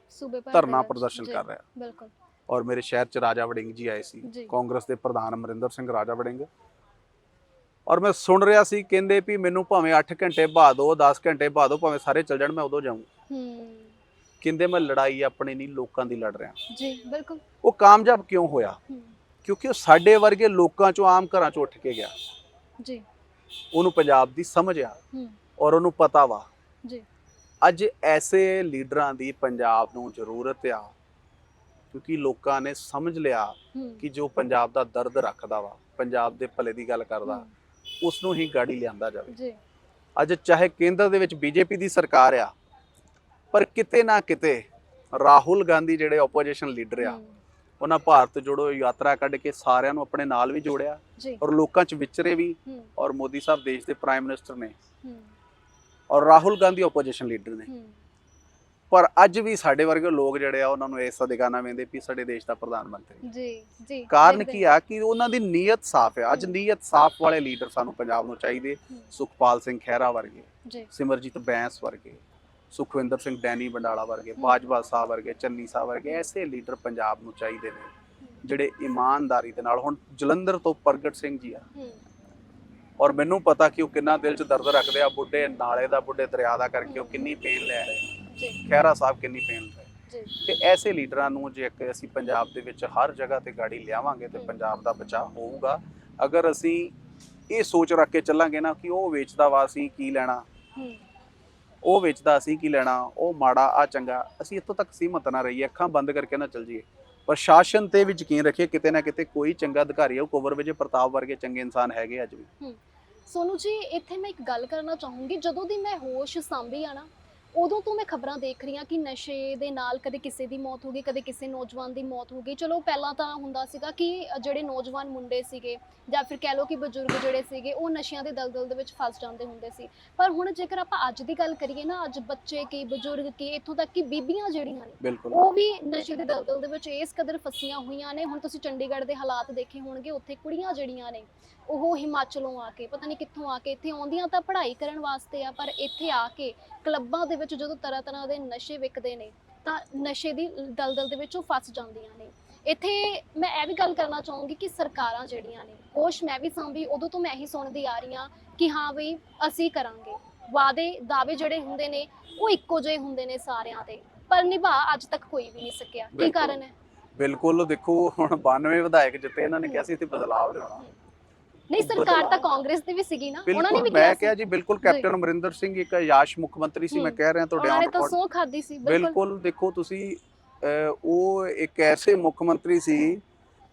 S2: ਧਰਨਾ ਪ੍ਰਦਰਸ਼ਨ ਕਰ ਰਹੇ।
S1: ਬਿਲਕੁਲ।
S2: ਔਰ ਮੇਰੇ ਸ਼ਹਿਰ ਚ ਰਾਜਾ ਵੜਿੰਗ ਜੀ ਆਏ ਸੀ। ਕਾਂਗਰਸ ਦੇ ਪ੍ਰਧਾਨ ਅਮਰਿੰਦਰ ਸਿੰਘ ਰਾਜਾ ਵੜਿੰਗ। ਔਰ ਮੈਂ ਸੁਣ ਰਿਹਾ ਸੀ ਕਹਿੰਦੇ ਵੀ ਮੈਨੂੰ ਭਾਵੇਂ 8 ਘੰਟੇ ਬਾਅਦ ਦਿਓ 10 ਘੰਟੇ ਬਾਅਦ ਦਿਓ ਭਾਵੇਂ ਸਾਰੇ ਚੱਲ ਜਾਣ ਮੈਂ ਉਦੋਂ ਜਾਊਂ
S1: ਹੂੰ।
S2: ਕਹਿੰਦੇ ਮੈਂ ਲੜਾਈ ਆਪਣੀ ਨਹੀਂ ਲੋਕਾਂ ਦੀ ਲੜ ਰਿਹਾ।
S1: ਜੀ ਬਿਲਕੁਲ।
S2: ਉਹ ਕਾਮਯਾਬ ਕਿਉਂ ਹੋਇਆ? ਕਿਉਂਕਿ ਉਹ ਸਾਡੇ ਵਰਗੇ ਲੋਕਾਂ ਚੋਂ ਆਮ ਘਰਾਂ ਚੋਂ ਉੱਠ ਕੇ ਗਿਆ।
S1: ਜੀ।
S2: ਉਹਨੂੰ ਪੰਜਾਬ ਦੀ ਸਮਝ ਆ ਔਰ ਉਹਨੂੰ ਪਤਾ ਵਾ।
S1: ਜੀ।
S2: ਅੱਜ ਐਸੇ ਲੀਡਰਾਂ ਦੀ ਪੰਜਾਬ ਨੂੰ ਜ਼ਰੂਰਤ ਆ ਕਿਉਂਕਿ ਲੋਕਾਂ ਨੇ ਸਮਝ ਲਿਆ ਕਿ ਜੋ ਪੰਜਾਬ ਦਾ ਦਰਦ ਰੱਖਦਾ ਵਾ ਪੰਜਾਬ ਦੇ ਭਲੇ ਦੀ ਗੱਲ ਕਰਦਾ ਉਸ ਨੂੰ ਹੀ ਗਾੜੀ ਲਿਆਂਦਾ ਜਾਵੇ।
S1: ਜੀ।
S2: ਅੱਜ ਚਾਹੇ ਕੇਂਦਰ ਦੇ ਵਿੱਚ ਬੀਜੇਪੀ ਦੀ ਸਰਕਾਰ ਆ ਪਰ ਕਿਤੇ ਨਾ ਕਿਤੇ ਰਾਹੁਲ ਗਾਂਧੀ ਜਿਹੜੇ ਆਪੋਜੀਸ਼ਨ ਲੀਡਰ ਆ ਉਹਨਾਂ ਭਾਰਤ ਜੋੜੋ ਯਾਤਰਾ ਕੱਢ ਕੇ ਸਾਰਿਆਂ ਨੂੰ ਆਪਣੇ ਨਾਲ ਵੀ ਜੋੜਿਆ ਔਰ ਲੋਕਾਂ 'ਚ ਵਿਚਰੇ ਵੀ ਔਰ ਮੋਦੀ ਸਾਹਿਬ ਦੇਸ਼ ਦੇ ਪ੍ਰਾਈਮ ਮਿਨਿਸਟਰ ਨੇ। ਔਰ ਰਾਹੁਲ ਗਾਂਧੀ ਆਪੋਜੀਸ਼ਨ ਲੀਡਰ ਨੇ। ਪਰ ਅੱਜ ਵੀ ਸਾਡੇ ਵਰਗੇ ਲੋਕ ਜਿਹੜੇ ਆ ਉਹਨਾਂ ਨੂੰ ਇਸ ਅਧਿਕਾਰਾਂ ਵੇਂਦੇ ਵੀ ਸਾਡੇ ਦੇਸ਼ ਦਾ ਪ੍ਰਧਾਨ ਮੰਤਰੀ
S1: ਜੀ ਜੀ।
S2: ਕਾਰਨ ਕੀ ਆ ਕਿ ਉਹਨਾਂ ਦੀ ਨੀਅਤ ਸਾਫ਼ ਹੈ ਅੱਜ। ਨੀਅਤ ਸਾਫ਼ ਵਾਲੇ ਲੀਡਰ ਸਾਨੂੰ ਪੰਜਾਬ ਨੂੰ ਚਾਹੀਦੇ। ਸੁਖਪਾਲ ਸਿੰਘ ਖਹਿਰਾ ਵਰਗੇ
S1: ਜੀ।
S2: ਸਿਮਰਜੀਤ ਬੈਂਸ ਵਰਗੇ ਸੁਖਵਿੰਦਰ ਸਿੰਘ ਡੈਨੀ ਬੰਡਾਲਾ ਵਰਗੇ। ਬਾਜਵਾ ਸਾਹਿਬ ਵਰਗੇ ਚੰਨੀ ਸਾਹਿਬ ਵਰਗੇ ਐਸੇ ਲੀਡਰ ਪੰਜਾਬ ਨੂੰ ਚਾਹੀਦੇ ਨੇ ਜਿਹੜੇ ਇਮਾਨਦਾਰੀ ਦੇ ਨਾਲ ਹੁਣ ਜਲੰਧਰ ਤੋਂ ਪ੍ਰਗਟ ਸਿੰਘ ਜੀ ਆ। ਔਰ ਮੈਨੂੰ ਪਤਾ ਕਿ ਉਹ ਕਿੰਨਾ ਦਿਲ 'ਚ ਦਰਦ ਰੱਖਦੇ ਆ ਬੁੱਢੇ ਨਾਲੇ ਦਾ ਬੁੱਢੇ ਦਰਿਆ ਦਾ ਕਰਕੇ ਉਹ ਕਿੰਨੀ ਪੇਨ ਲੈ ਰਹੇ
S1: ਜੀ।
S2: ਖਹਿਰਾ ਸਾਹਿਬ ਕਿੰਨੀ ਪੇਨ ਲੈ ਤੇ ਐਸੇ ਲੀਡਰਾਂ ਨੂੰ ਜੇ ਇੱਕ ਅਸੀਂ ਪੰਜਾਬ ਦੇ ਵਿੱਚ ਹਰ ਜਗ੍ਹਾ ਤੇ ਗਾੜੀ ਲਿਆਵਾਂਗੇ ਤੇ। ਪੰਜਾਬ ਦਾ ਬਚਾਅ ਹੋਊਗਾ। ਅਗਰ ਅਸੀਂ ਇਹ ਸੋਚ ਰੱਖ ਕੇ ਚੱਲਾਂਗੇ ਨਾ ਕਿ ਉਹ ਵੇਚਦਾ ਵਾ ਅਸੀਂ ਕੀ ਲੈਣਾ। ਉਹ ਵੇਚਦਾ ਅਸੀਂ ਕੀ ਲੈਣਾ, ਉਹ ਮਾੜਾ ਆ ਚੰਗਾ। ਅਸੀਂ ਇੱਥੋਂ ਤੱਕ ਸੀਮਤ ਨਾ ਰਹੀਏ, ਅੱਖਾਂ ਬੰਦ ਕਰਕੇ ਨਾ ਚੱਲ ਜਾਈਏ ਪ੍ਰਸ਼ਾਸਨ ਤੇ ਵੀ ਯਕੀਨ ਰੱਖੀਏ, ਕਿਤੇ ਨਾ ਕਿਤੇ ਕੋਈ ਚੰਗਾ ਅਧਿਕਾਰੀ ਉਹ ਕੁਵਰ ਵਿਜੇ ਪ੍ਰਤਾਪ ਵਰਗੇ ਚੰਗੇ ਇਨਸਾਨ ਹੈਗੇ ਅੱਜ ਵੀ।
S1: ਸੋਨੂ ਜੀ, ਇੱਥੇ ਮੈਂ ਇੱਕ ਗੱਲ ਕਰਨਾ ਚਾਹੂੰਗੀ, ਜਦੋਂ ਦੀ ਮੈਂ ਹੋਸ਼ ਸੰਭੀ ਆ ਨਾ ਉਦੋਂ ਤੋਂ ਮੈਂ ਖਬਰਾਂ ਦੇਖ ਰਹੀ ਹਾਂ ਕਿ ਨਸ਼ੇ ਦੇ ਨਾਲ ਕਦੇ ਕਿਸੇ ਦੀ ਮੌਤ ਹੋ ਗਈ ਕਦੇ ਕਿਸੇ ਨੌਜਵਾਨ ਦੀ ਮੌਤ ਹੋ ਗਈ। ਚਲੋ ਪਹਿਲਾਂ ਤਾਂ ਹੁੰਦਾ ਸੀਗਾ ਕਿ ਜਿਹੜੇ ਨੌਜਵਾਨ ਮੁੰਡੇ ਸੀਗੇ ਜਾਂ ਫਿਰ ਕਹਿ ਲਓ ਕਿ ਬਜ਼ੁਰਗ ਜਿਹੜੇ ਸੀਗੇ ਉਹ ਨਸ਼ਿਆਂ ਦੇ ਦਲਦਲ ਦੇ ਵਿੱਚ ਫਸ ਜਾਂਦੇ ਹੁੰਦੇ ਸੀ। ਪਰ ਹੁਣ ਜੇਕਰ ਆਪਾਂ ਅੱਜ ਦੀ ਗੱਲ ਕਰੀਏ ਨਾ ਅੱਜ ਬੱਚੇ ਕੀ ਬਜ਼ੁਰਗ ਕੀ ਇੱਥੋਂ ਤੱਕ ਕਿ ਬੀਬੀਆਂ ਜਿਹੜੀਆਂ ਨੇ ਉਹ ਵੀ ਨਸ਼ੇ ਦੇ ਦਲਦਲ ਦੇ ਵਿੱਚ ਇਸ ਕਦਰ ਫਸੀਆਂ ਹੋਈਆਂ ਨੇ। ਹੁਣ ਤੁਸੀਂ ਚੰਡੀਗੜ੍ਹ ਦੇ ਹਾਲਾਤ ਦੇਖੇ ਹੋਣਗੇ ਉੱਥੇ ਕੁੜੀਆਂ ਜਿਹੜੀਆਂ ਨੇ ਉਹ ਹਿਮਾਚਲੋਂ ਆ ਕੇ ਪਤਾ ਨਹੀਂ ਕਿੱਥੋਂ ਆ ਕੇ ਇੱਥੇ ਆਉਂਦੀਆਂ ਤਾਂ ਪੜ੍ਹਾਈ ਕਰਨ ਵਾਸਤੇ ਆ ਪਰ ਇੱਥੇ ਆ ਕੇ ਕਲੱਬਾਂ ਦੇ ਵਿੱਚ ਜਦੋਂ ਤਰ੍ਹਾਂ ਤਰ੍ਹਾਂ ਦੇ ਨਸ਼ੇ ਵਿਕਦੇ ਨੇ ਤਾਂ ਨਸ਼ੇ ਦੀ ਦਲਦਲ ਦੇ ਵਿੱਚ ਉਹ ਫਸ ਜਾਂਦੀਆਂ ਨੇ। ਇੱਥੇ ਮੈਂ ਇਹ ਵੀ ਗੱਲ ਕਰਨਾ ਚਾਹੂੰਗੀ ਕਿ ਸਰਕਾਰਾਂ ਜਿਹੜੀਆਂ ਨੇ ਹੋਸ਼ ਮੈਂ ਵੀ ਸਾਂਭੀ ਉਦੋਂ ਤੋਂ ਮੈਂ ਇਹੀ ਸੁਣਦੀ ਆ ਰਹੀ ਹਾਂ ਕਿ ਹਾਂ ਬਈ ਅਸੀਂ ਕਰਾਂਗੇ। ਵਾਅਦੇ ਦਾਅਵੇ ਜਿਹੜੇ ਹੁੰਦੇ ਨੇ ਉਹ ਇੱਕੋ ਜਿਹੇ ਹੁੰਦੇ ਨੇ ਸਾਰਿਆਂ ਦੇ। ਪਰ ਨਿਭਾ ਅੱਜ ਤੱਕ ਕੋਈ ਵੀ ਨਹੀਂ ਸਕਿਆ। ਕੀ। ਕਾਰਨ ਹੈ?
S2: ਬਿਲਕੁਲ ਦੇਖੋ ਹੁਣ 92 ਵਿਧਾਇਕ ਜਿੱਤੇ ਇਹਨਾਂ ਨੇ ਕਿਹਾ ਸੀ ਇੱਥੇ ਬਦਲਾਅ ਲਿਆਉਣਾ।
S1: ਨਹੀਂ ਸਰਕਾਰ ਤਾਂ ਕਾਂਗਰਸ ਦੀ ਵੀ ਸੀਗੀ ਨਾ ਉਹਨਾਂ ਨੇ ਵੀ
S2: ਮੈਂ ਕਿਹਾ ਜੀ ਬਿਲਕੁਲ ਕੈਪਟਨ ਅਮਰਿੰਦਰ ਸਿੰਘ ਇੱਕ ਯਾਸ਼ ਮੁੱਖ ਮੰਤਰੀ ਸੀ ਮੈਂ। ਕਹਿ ਰਿਹਾ ਤੁਹਾਡੇ ਆਨ
S1: ਤਾਂ
S2: ਰਿਕਾਰਡ
S1: ਸੌ ਖਾਦੀ ਸੀ ਬਿਲਕੁਲ।
S2: ਬਿਲਕੁਲ ਦੇਖੋ ਤੁਸੀਂ ਉਹ ਇੱਕ ਐਸੇ ਮੁੱਖ ਮੰਤਰੀ ਸੀ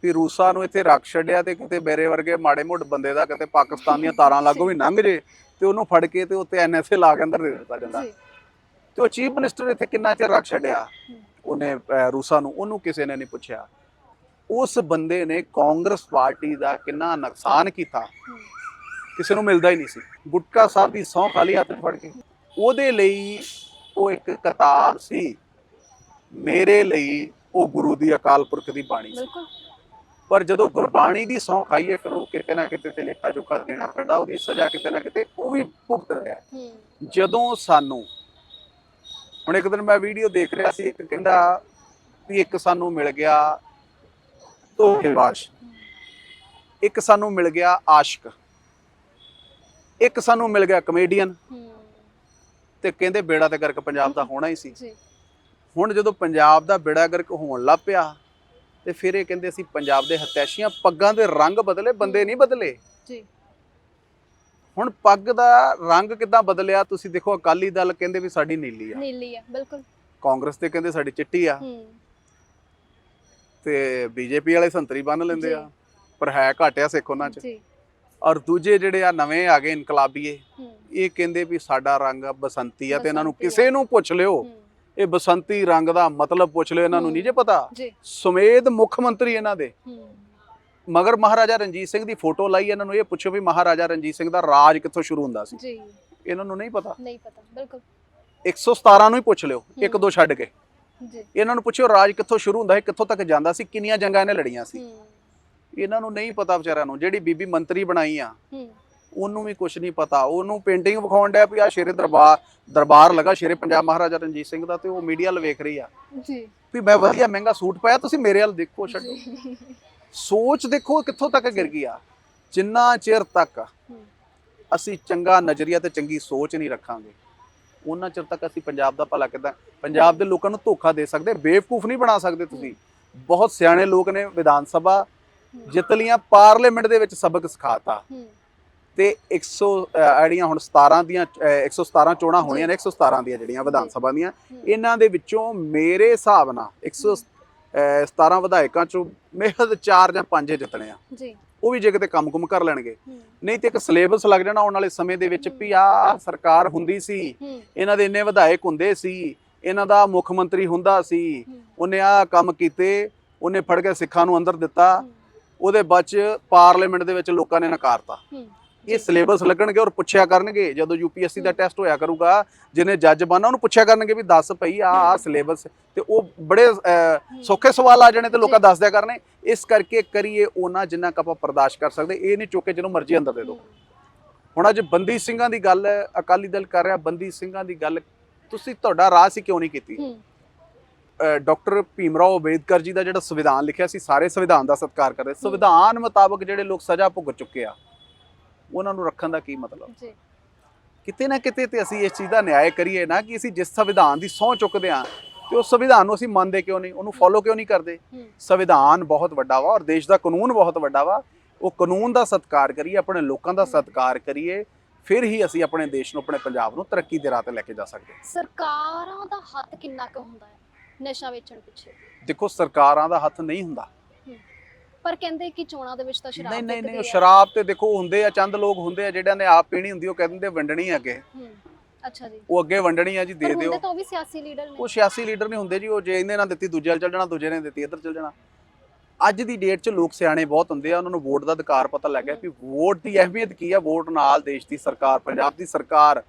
S2: ਵੀ ਰੂਸਾਂ ਨੂੰ ਇੱਥੇ ਰੱਖ ਛੱਡਿਆ ਤੇ ਕਿਤੇ ਮੇਰੇ ਵਰਗੇ ਮਾੜੇ ਮੋੜ ਬੰਦੇ ਦਾ ਕਿਤੇ ਪਾਕਿਸਤਾਨ ਦੀਆਂ ਤਾਰਾਂ ਲਾਗੋਂ ਵੀ ਲੰਘ ਜੇ ਤੇ ਉਹਨੂੰ ਫੜ ਕੇ ਤੇ ਉੱਤੇ ਐਨਐਸਏ ਲਾ ਕੇ ਅੰਦਰ ਦੇ ਦਿੱਤਾ ਜਾਂਦਾ। ਤੇ ਉਹ ਚੀਫ ਮਿਨਿਸਟਰ ਇੱਥੇ ਕਿੰਨਾ ਚਿਰ ਰੱਖ ਛੱਡਿਆ। ਉਹਨੇ ਰੂਸਾਂ ਨੂੰ ਉਹਨੂੰ ਕਿਸੇ ਨੇ ਨਹੀਂ ਪੁੱਛਿਆ। ਉਸ ਬੰਦੇ ਨੇ ਕਾਂਗਰਸ ਪਾਰਟੀ ਦਾ ਕਿੰਨਾ ਨੁਕਸਾਨ ਕੀਤਾ। ਕਿਸੇ ਨੂੰ ਮਿਲਦਾ ਹੀ ਨਹੀਂ ਸੀ। ਗੁਟਕਾ ਸਾਹਿਬ ਦੀ ਸੌਂ ਖਾਲੀ ਹੱਥ ਫੜ ਕੇ। ਉਹਦੇ ਲਈ ਉਹ ਇੱਕ ਕਿਤਾਬ ਸੀ। ਮੇਰੇ ਲਈ ਉਹ ਗੁਰੂ ਦੀ ਅਕਾਲ ਪੁਰਖ ਦੀ ਬਾਣੀ ਸੀ। ਪਰ ਜਦੋਂ ਗੁਰਬਾਣੀ ਦੀ ਸੌਂ ਖਾਈਏ ਉਹ ਕਿਤੇ ਨਾ ਕਿਤੇ ਤੇ ਲੇਖਾ ਜੋਖਾ ਦੇਣਾ ਪੈਂਦਾ ਉਹਦੀ ਸਜ਼ਾ ਕਿਤੇ ਨਾ ਕਿਤੇ ਉਹ ਵੀ ਭੁਗਤ ਰਿਹਾ ਜਦੋਂ ਸਾਨੂੰ ਹੁਣ ਇੱਕ ਦਿਨ ਮੈਂ ਵੀਡੀਓ ਦੇਖ ਰਿਹਾ ਸੀ ਇੱਕ ਕਹਿੰਦਾ ਵੀ ਇੱਕ ਸਾਨੂੰ ਮਿਲ ਗਿਆ ਧੋਖੇਬਾਜ਼ ਇੱਕ ਸਾਨੂੰ ਮਿਲ ਗਿਆ ਆਸ਼ਿਕ। ਇੱਕ ਸਾਨੂੰ ਮਿਲ ਗਿਆ ਕਮੇਡੀਅਨ ਤੇ ਕਹਿੰਦੇ ਬੇੜਾ ਤੇ ਗਰਕ ਪੰਜਾਬ ਦਾ ਹੋਣਾ ਹੀ ਸੀ। ਹੁਣ ਜਦੋਂ ਪੰਜਾਬ ਦਾ ਬੇੜਾ ਗਰਕ ਹੋਣ ਲੱਗ ਪਿਆ ਤੇ ਫਿਰ ਇਹ ਕਹਿੰਦੇ ਅਸੀਂ ਪੰਜਾਬ ਦੇ ਹਤੈਸ਼ੀਆਂ ਪੱਗਾਂ ਦੇ ਰੰਗ ਬਦਲੇ ਬੰਦੇ ਨਹੀਂ ਬਦਲੇ।
S1: ਜੀ।
S2: ਹੁਣ ਪੱਗ ਦਾ ਰੰਗ ਕਿੱਦਾਂ ਬਦਲਿਆ ਤੁਸੀਂ ਦੇਖੋ ਅਕਾਲੀ ਦਲ ਕਹਿੰਦੇ ਵੀ ਸਾਡੀ ਨੀਲੀ ਆ।
S1: ਨੀਲੀ ਹੈ ਬਿਲਕੁਲ।
S2: ਕਾਂਗਰਸ ਤੇ ਕਹਿੰਦੇ ਸਾਡੀ ਚਿੱਟੀ ਆ।
S1: ਹੂੰ।
S2: ਤੇ ਬੀਜੇਪੀ ਵਾਲੇ ਸੰਤਰੀ ਬੰਨ ਲੈਂਦੇ ਆ। ਪਰ ਹੈ ਘਾਟਿਆ ਸਿੱਖ ਉਹਨਾਂ ਚ।
S1: ਜੀ।
S2: ਔਰ ਦੂਜੇ ਜਿਹੜੇ ਆ ਨਵੇਂ ਆ ਗਏ ਇਨਕਲਾਬੀਏ ਇਹ ਕਹਿੰਦੇ ਵੀ ਸਾਡਾ ਰੰਗ ਬਸੰਤੀ ਆ ਤੇ ਇਹਨਾਂ ਨੂੰ। ਕਿਸੇ ਨੂੰ ਪੁੱਛ ਲਿਓ। ਇਹ ਬਸੰਤੀ ਰੰਗ ਦਾ ਮਤਲਬ ਪੁੱਛ ਲਿਓ ਇਹਨਾਂ ਨੂੰ ਨਹੀਂ ਜੇ ਪਤਾ।
S1: ਜੀ।
S2: ਸੁਮੇਧ ਮੁੱਖ ਮੰਤਰੀ ਇਹਨਾਂ ਦੇ। ਮਗਰ ਮਹਾਰਾਜਾ ਰਣਜੀਤ ਸਿੰਘ ਦੀ ਫੋਟੋ ਲਾਈ ਇਹਨਾਂ ਨੂੰ ਇਹ ਪੁੱਛੋ ਵੀ ਮਹਾਰਾਜਾ ਰਣਜੀਤ ਸਿੰਘ ਦਾ ਰਾਜ ਕਿੱਥੋਂ ਸ਼ੁਰੂ ਹੁੰਦਾ ਸੀ?
S1: ਜੀ।
S2: ਇਹਨਾਂ ਨੂੰ ਨਹੀਂ ਪਤਾ।
S1: ਨਹੀਂ ਪਤਾ ਬਿਲਕੁਲ।
S2: 117 ਨੂੰ ਹੀ ਪੁੱਛ ਲਿਓ ਇੱਕ। ਦੋ ਛੱਡ ਕੇ। ਇਹਨਾਂ ਨੂੰ ਪੁੱਛਿਓ ਰਾਜ ਕਿੱਥੋਂ ਸ਼ੁਰੂ ਹੁੰਦਾ ਸੀ ਕਿੱਥੋਂ ਤੱਕ ਜਾਂਦਾ ਸੀ ਕਿੰਨੀਆਂ ਜੰਗਾਂ ਇਹਨੇ ਲੜੀਆਂ ਸੀ।
S1: ਹੂੰ।
S2: ਇਹਨਾਂ ਨੂੰ ਨਹੀਂ ਪਤਾ ਵਿਚਾਰਿਆਂ ਨੂੰ ਜਿਹੜੀ ਬੀਬੀ ਮੰਤਰੀ ਬਣਾਈ ਆ
S1: ਹੂੰ।
S2: ਉਹਨੂੰ ਵੀ ਕੁਝ ਨਹੀਂ ਪਤਾ। ਉਹਨੂੰ ਪੇਂਟਿੰਗ ਵਿਖਾਉਣ ਡਿਆ ਵੀ ਆ ਸ਼ੇਰੇ ਦਰਬਾਰ ਦਰਬਾਰ ਲਗਾ ਸ਼ੇਰੇ ਪੰਜਾਬ ਮਹਾਰਾਜਾ ਰਣਜੀਤ ਸਿੰਘ ਦਾ ਤੇ ਉਹ ਮੀਡੀਆ ਲ ਵੇਖ ਰਹੀ ਆ।
S1: ਜੀ।
S2: ਵੀ ਮੈਂ ਵਧੀਆ ਮਹਿੰਗਾ ਸੂਟ ਪਾਇਆ ਤੁਸੀਂ ਮੇਰੇ ਵੱਲ ਦੇਖੋ ਛੱਡੋ। ਸੋਚ ਦੇਖੋ ਕਿੱਥੋਂ ਤੱਕ ਗਿਰ ਗਈ ਆ। ਜਿੰਨਾ ਚਿਰ ਤੱਕ
S1: ਹੂੰ।
S2: ਅਸੀਂ ਚੰਗਾ ਨਜ਼ਰੀਆ ਤੇ ਚੰਗੀ ਸੋਚ ਨਹੀਂ ਰੱਖਾਂਗੇ ਉਹਨਾਂ ਚਿਰ ਤੱਕ ਅਸੀਂ ਪੰਜਾਬ ਦਾ ਭਲਾ ਕਿੱਦਾਂ ਪੰਜਾਬ ਦੇ ਲੋਕਾਂ ਨੂੰ ਧੋਖਾ ਦੇ ਸਕਦੇ ਬੇਵਕੂਫ ਨਹੀਂ ਬਣਾ ਸਕਦੇ ਤੁਸੀਂ ਬਹੁਤ ਸਿਆਣੇ ਲੋਕ ਨੇ ਵਿਧਾਨ ਸਭਾ। ਜਿੱਤ ਲੀਆਂ ਪਾਰਲੀਮੈਂਟ ਦੇ ਵਿੱਚ ਸਬਕ ਸਿਖਾਤਾ ਤੇ 100 ਅਹ, ਜਿਹੜੀਆਂ ਹੁਣ 17 ਦੀਆਂ ਅਹ, 117 ਚੋਣਾਂ ਹੋਣੀਆਂ ਨੇ 117 ਦੀਆਂ ਜਿਹੜੀਆਂ ਵਿਧਾਨ। ਸਭਾ ਦੀਆਂ। ਇਹਨਾਂ ਦੇ ਵਿੱਚੋਂ ਮੇਰੇ ਹਿਸਾਬ ਨਾਲ 117 ਵਿਧਾਇਕਾਂ ਚੋਂ ਮਿਹਦ 4 ਜਾਂ 5 ਜਿੱਤਣੇ ਆ
S1: ਜੀ
S2: ਉਹ ਵੀ ਜੇ ਕਿਤੇ ਕੰਮ-ਕੁਮ ਕਰ ਲੈਣਗੇ। ਨਹੀਂ ਤੇ ਇੱਕ ਸਿਲੇਬਸ ਲੱਗ ਜਾਣਾ ਆਉਣ ਵਾਲੇ ਸਮੇਂ ਦੇ ਵਿੱਚ ਵੀ ਆ ਸਰਕਾਰ ਹੁੰਦੀ ਸੀ। ਇਹਨਾਂ ਦੇ ਇੰਨੇ ਵਿਧਾਇਕ ਹੁੰਦੇ ਸੀ। ਇਹਨਾਂ ਦਾ ਮੁੱਖ ਮੰਤਰੀ ਹੁੰਦਾ ਸੀ। ਉਹਨੇ ਆ ਕੰਮ ਕੀਤੇ ਉਹਨੇ ਫੜ ਕੇ ਸਿੱਖਾਂ ਨੂੰ ਅੰਦਰ ਦਿੱਤਾ। ਉਹਦੇ ਬਾਅਦ ਪਾਰਲੀਮੈਂਟ ਦੇ ਵਿੱਚ ਲੋਕਾਂ ਨੇ ਨਕਾਰਤਾ। ਇਹ ਸਿਲੇਬਸ ਲੱਗਣਗੇ ਔਰ ਪੁੱਛਿਆ ਕਰਨਗੇ। ਜਦੋਂ ਯੂਪੀਐਸਸੀ ਦਾ ਟੈਸਟ ਹੋਇਆ ਕਰੂਗਾ ਜਿਹਨੇ ਜੱਜ ਬਣਨਾ ਉਹਨੂੰ ਪੁੱਛਿਆ ਕਰਨਗੇ ਵੀ ਦੱਸ ਭਈ ਆ ਆ ਸਿਲੇਬਸ ਤੇ ਉਹ ਬੜੇ ਸੌਖੇ ਸਵਾਲ ਆ ਜਾਣੇ ਤੇ ਲੋਕਾਂ ਦੱਸ ਦਿਆ ਕਰਨੇ। ਇਸ ਕਰਕੇ ਕਰੀਏ ਉਹਨਾਂ ਜਿੰਨਾ ਕੁ ਆਪਾਂ ਬਰਦਾਸ਼ਤ ਕਰ ਸਕਦੇ। ਇਹ ਨਹੀਂ ਚੁੱਕ ਜਿਹਨੂੰ ਮਰਜ਼ੀ ਅੰਦਰ ਦੇ ਦਿਓ। ਹੁਣ ਅੱਜ ਬੰਦੀ ਸਿੰਘਾਂ ਦੀ ਗੱਲ ਅਕਾਲੀ ਦਲ ਕਰ ਰਿਹਾ ਬੰਦੀ ਸਿੰਘਾਂ ਦੀ ਗੱਲ। ਤੁਸੀਂ ਤੁਹਾਡਾ ਰਾਹ ਸੀ ਕਿਉਂ ਨਹੀਂ ਕੀਤੀ? ਡਾਕਟਰ ਭੀਮਰਾਓ ਅੰਬੇਦਕਰ ਜੀ ਦਾ ਜਿਹੜਾ ਸੰਵਿਧਾਨ ਲਿਖਿਆ ਸੀ ਸਾਰੇ ਸੰਵਿਧਾਨ ਦਾ ਸਤਿਕਾਰ ਕਰਦੇ ਸੰਵਿਧਾਨ ਮੁਤਾਬਕ ਜਿਹੜੇ ਲੋਕ ਸਜ਼ਾ ਭੁਗਤ ਚੁੱਕੇ ਆ ਉਹਨਾਂ ਨੂੰ ਰੱਖਣ ਦਾ ਕੀ ਮਤਲਬ?
S1: ਜੀ।
S2: ਕਿਤੇ ਨਾ ਕਿਤੇ ਤੇ ਅਸੀਂ ਇਸ ਚੀਜ਼ ਦਾ ਨਿਆਂ ਕਰੀਏ ਨਾ ਕਿ ਅਸੀਂ ਜਿਸ ਸੰਵਿਧਾਨ ਦੀ ਸਹੁੰ ਚੁੱਕਦੇ ਆ ਤੇ ਉਸ ਸੰਵਿਧਾਨ ਨੂੰ ਅਸੀਂ ਮੰਨਦੇ ਕਿਉਂ ਨਹੀਂ? ਉਹਨੂੰ ਫੋਲੋ ਕਿਉਂ ਨਹੀਂ ਕਰਦੇ?
S1: ਹੂੰ।
S2: ਸੰਵਿਧਾਨ ਬਹੁਤ ਵੱਡਾ ਵਾ ਔਰ ਦੇਸ਼ ਦਾ ਕਾਨੂੰਨ ਬਹੁਤ ਵੱਡਾ ਵਾ। ਉਹ ਕਾਨੂੰਨ ਦਾ ਸਤਿਕਾਰ ਕਰੀਏ ਆਪਣੇ ਲੋਕਾਂ ਦਾ ਸਤਿਕਾਰ ਕਰੀਏ ਫਿਰ ਹੀ ਅਸੀਂ ਆਪਣੇ ਦੇਸ਼ ਨੂੰ ਆਪਣੇ ਪੰਜਾਬ ਨੂੰ ਤਰੱਕੀ ਦੇ ਰਾਹ ਤੇ ਲੈ ਕੇ ਜਾ ਸਕਦੇ ਹਾਂ।
S1: ਸਰਕਾਰਾਂ ਦਾ ਹੱਥ ਕਿੰਨਾ ਕੁ ਹੁੰਦਾ ਹੈ ਨਸ਼ਾ ਵੇਚਣ ਪਿੱਛੇ?
S2: ਦੇਖੋ ਸਰਕਾਰਾਂ ਦਾ ਹੱਥ ਨਹੀਂ ਹੁੰਦਾ।
S1: ਪਰ ਕਹਿੰਦੇ ਕਿ ਚੋਣਾਂ ਦੇ ਵਿੱਚ ਤਾਂ ਸ਼ਰਾਬ
S2: ਨਹੀਂ ਨਹੀਂ ਨਹੀਂ ਉਹ
S1: ਵਿਕਦੀ ਹੈ।
S2: ਸ਼ਰਾਬ ਤੇ ਦੇਖੋ ਹੁੰਦੇ ਆ ਚੰਦ ਲੋਕ ਹੁੰਦੇ ਆ ਜਿਹੜਿਆਂ ਨੇ ਆਪ ਪੀਣੀ ਹੁੰਦੀ ਉਹ ਕਹਿ ਦਿੰਦੇ ਵੰਡਣੀ ਆ ਅੱਗੇ।
S1: ਹੂੰ ਅੱਛਾ ਜੀ।
S2: ਉਹ ਅੱਗੇ ਵੰਡਣੀ ਆ ਜੀ ਦੇ
S1: ਪਰ
S2: ਦਿਓ।
S1: ਹੁੰਦੇ ਤਾਂ ਉਹ ਵੀ ਸਿਆਸੀ ਲੀਡਰ ਨੇ।
S2: ਉਹ ਸਿਆਸੀ ਲੀਡਰ ਨਹੀਂ ਹੁੰਦੇ ਜੀ ਉਹ ਜੇ ਇਹਨੇ ਨਾਲ ਦਿੱਤੀ ਦੂਜੇ ਨਾਲ ਚੱਲ ਜਾਣਾ ਦੂਜੇ ਨੇ ਦਿੱਤੀ ਇੱਧਰ ਚੱਲ ਜਾਣਾ। ਅੱਜ ਦੀ ਡੇਟ 'ਚ ਲੋਕ ਸਿਆਣੇ ਬਹੁਤ ਹੁੰਦੇ ਆ ਉਹਨਾਂ ਨੂੰ ਵੋਟ ਦਾ ਅਧਿਕਾਰ ਪਤਾ ਲੱਗ ਗਿਆ ਵੀ ਵੋਟ ਦੀ ਅਹਿਮੀਅਤ ਕੀ ਆ ਵੋਟ ਨਾਲ ਦੇਸ਼ ਦੀ ਸਰਕਾਰ ਪੰਜਾਬ ਦੀ ਸਰਕਾਰ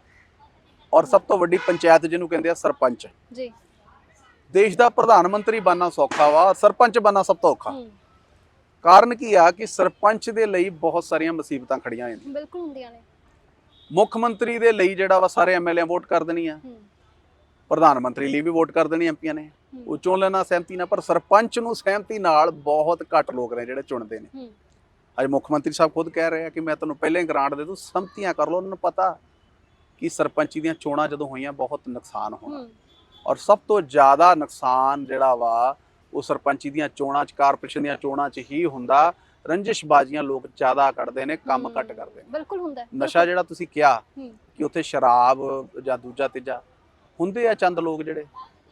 S2: ਔਰ ਸਭ ਤੋਂ ਵੱਡੀ ਪੰਚਾਇਤ ਜਿਹਨੂੰ ਕਹਿੰਦੇ ਆ ਸਰਪੰਚ।
S1: ਜੀ।
S2: ਦੇਸ਼ ਦਾ ਪ੍ਰਧਾਨ ਮੰਤਰੀ ਬਣਨਾ ਸੌਖਾ ਵਾ ਸਰਪੰਚ ਬਣਨਾ ਸਭ ਤੋਂ ਔਖਾ।
S1: ਹੂੰ।
S2: ਕਾਰਨ ਕੀ ਆ ਕਿ ਸਰਪੰਚ ਦੇ ਲਈ ਬਹੁਤ ਸਾਰੀਆਂ ਮੁਸੀਬਤਾਂ ਖੜੀਆਂ ਹੋਈਆਂ ਨੇ।
S1: ਬਿਲਕੁਲ ਹੁੰਦੀਆਂ ਨੇ।
S2: ਮੁੱਖ ਮੰਤਰੀ ਦੇ ਲਈ ਜਿਹੜਾ ਵਾ ਸਾਰੇ ਐਮਐਲਏ ਵੋਟ ਕਰ ਦੇਣੀ ਆ। ਪ੍ਰਧਾਨ ਮੰਤਰੀ ਲਈ ਵੀ ਵੋਟ ਕਰ ਦੇਣੀ ਐਮਪੀਆਂ ਨੇ। ਉਹ ਚੁਣ ਲੈਣਾ ਸਹਿਮਤੀ ਨਾਲ ਪਰ ਸਰਪੰਚ ਨੂੰ ਸਹਿਮਤੀ ਨਾਲ ਬਹੁਤ ਘੱਟ ਲੋਕ ਨੇ ਜਿਹੜੇ ਚੁਣਦੇ ਨੇ। ਅੱਜ ਮੁੱਖ ਮੰਤਰੀ ਸਾਹਿਬ ਖੁਦ ਕਹਿ ਰਹੇ ਆ ਕਿ ਮੈਂ ਤੁਹਾਨੂੰ ਪਹਿਲਾਂ ਹੀ ਗ੍ਰਾਂਟ ਦੇ ਦੂੰ ਸੰਮਤੀਆਂ ਕਰ ਲਓ ਉਹਨਾਂ ਨੂੰ ਪਤਾ ਕਿ ਸਰਪੰਚੀ ਦੀਆਂ ਚੋਣਾਂ ਜਦੋਂ ਹੋਈਆਂ ਬਹੁਤ ਨੁਕਸਾਨ ਹੋਣਾ। ਔਰ ਸਭ ਤੋਂ ਜ਼ਿਆਦਾ ਨੁਕਸਾਨ ਜਿਹੜਾ ਵਾ ਉਹ ਸਰਪੰਚੀ ਦੀਆਂ ਚੋਣਾਂ ਚ ਕਾਰਪੋਰੇਸ਼ਨ ਦੀਆਂ ਚੋਣਾਂ ਚ ਹੀ ਹੁੰਦਾ। ਰੰਜਿਸ਼ਬਾਜ਼ੀਆਂ ਲੋਕ ਜ਼ਿਆਦਾ ਕੱਢਦੇ ਨੇ ਕੰਮ ਘੱਟ ਕਰਦੇ ਨੇ।
S1: ਬਿਲਕੁਲ ਹੁੰਦਾ
S2: ਨਸ਼ਾ ਜਿਹੜਾ ਤੁਸੀਂ ਕਿਹਾ। ਕਿ ਉੱਥੇ ਸ਼ਰਾਬ ਜਾਂ ਦੂਜਾ ਤੀਜਾ ਹੁੰਦੇ ਆ ਚੰਦ ਲੋਕ ਜਿਹੜੇ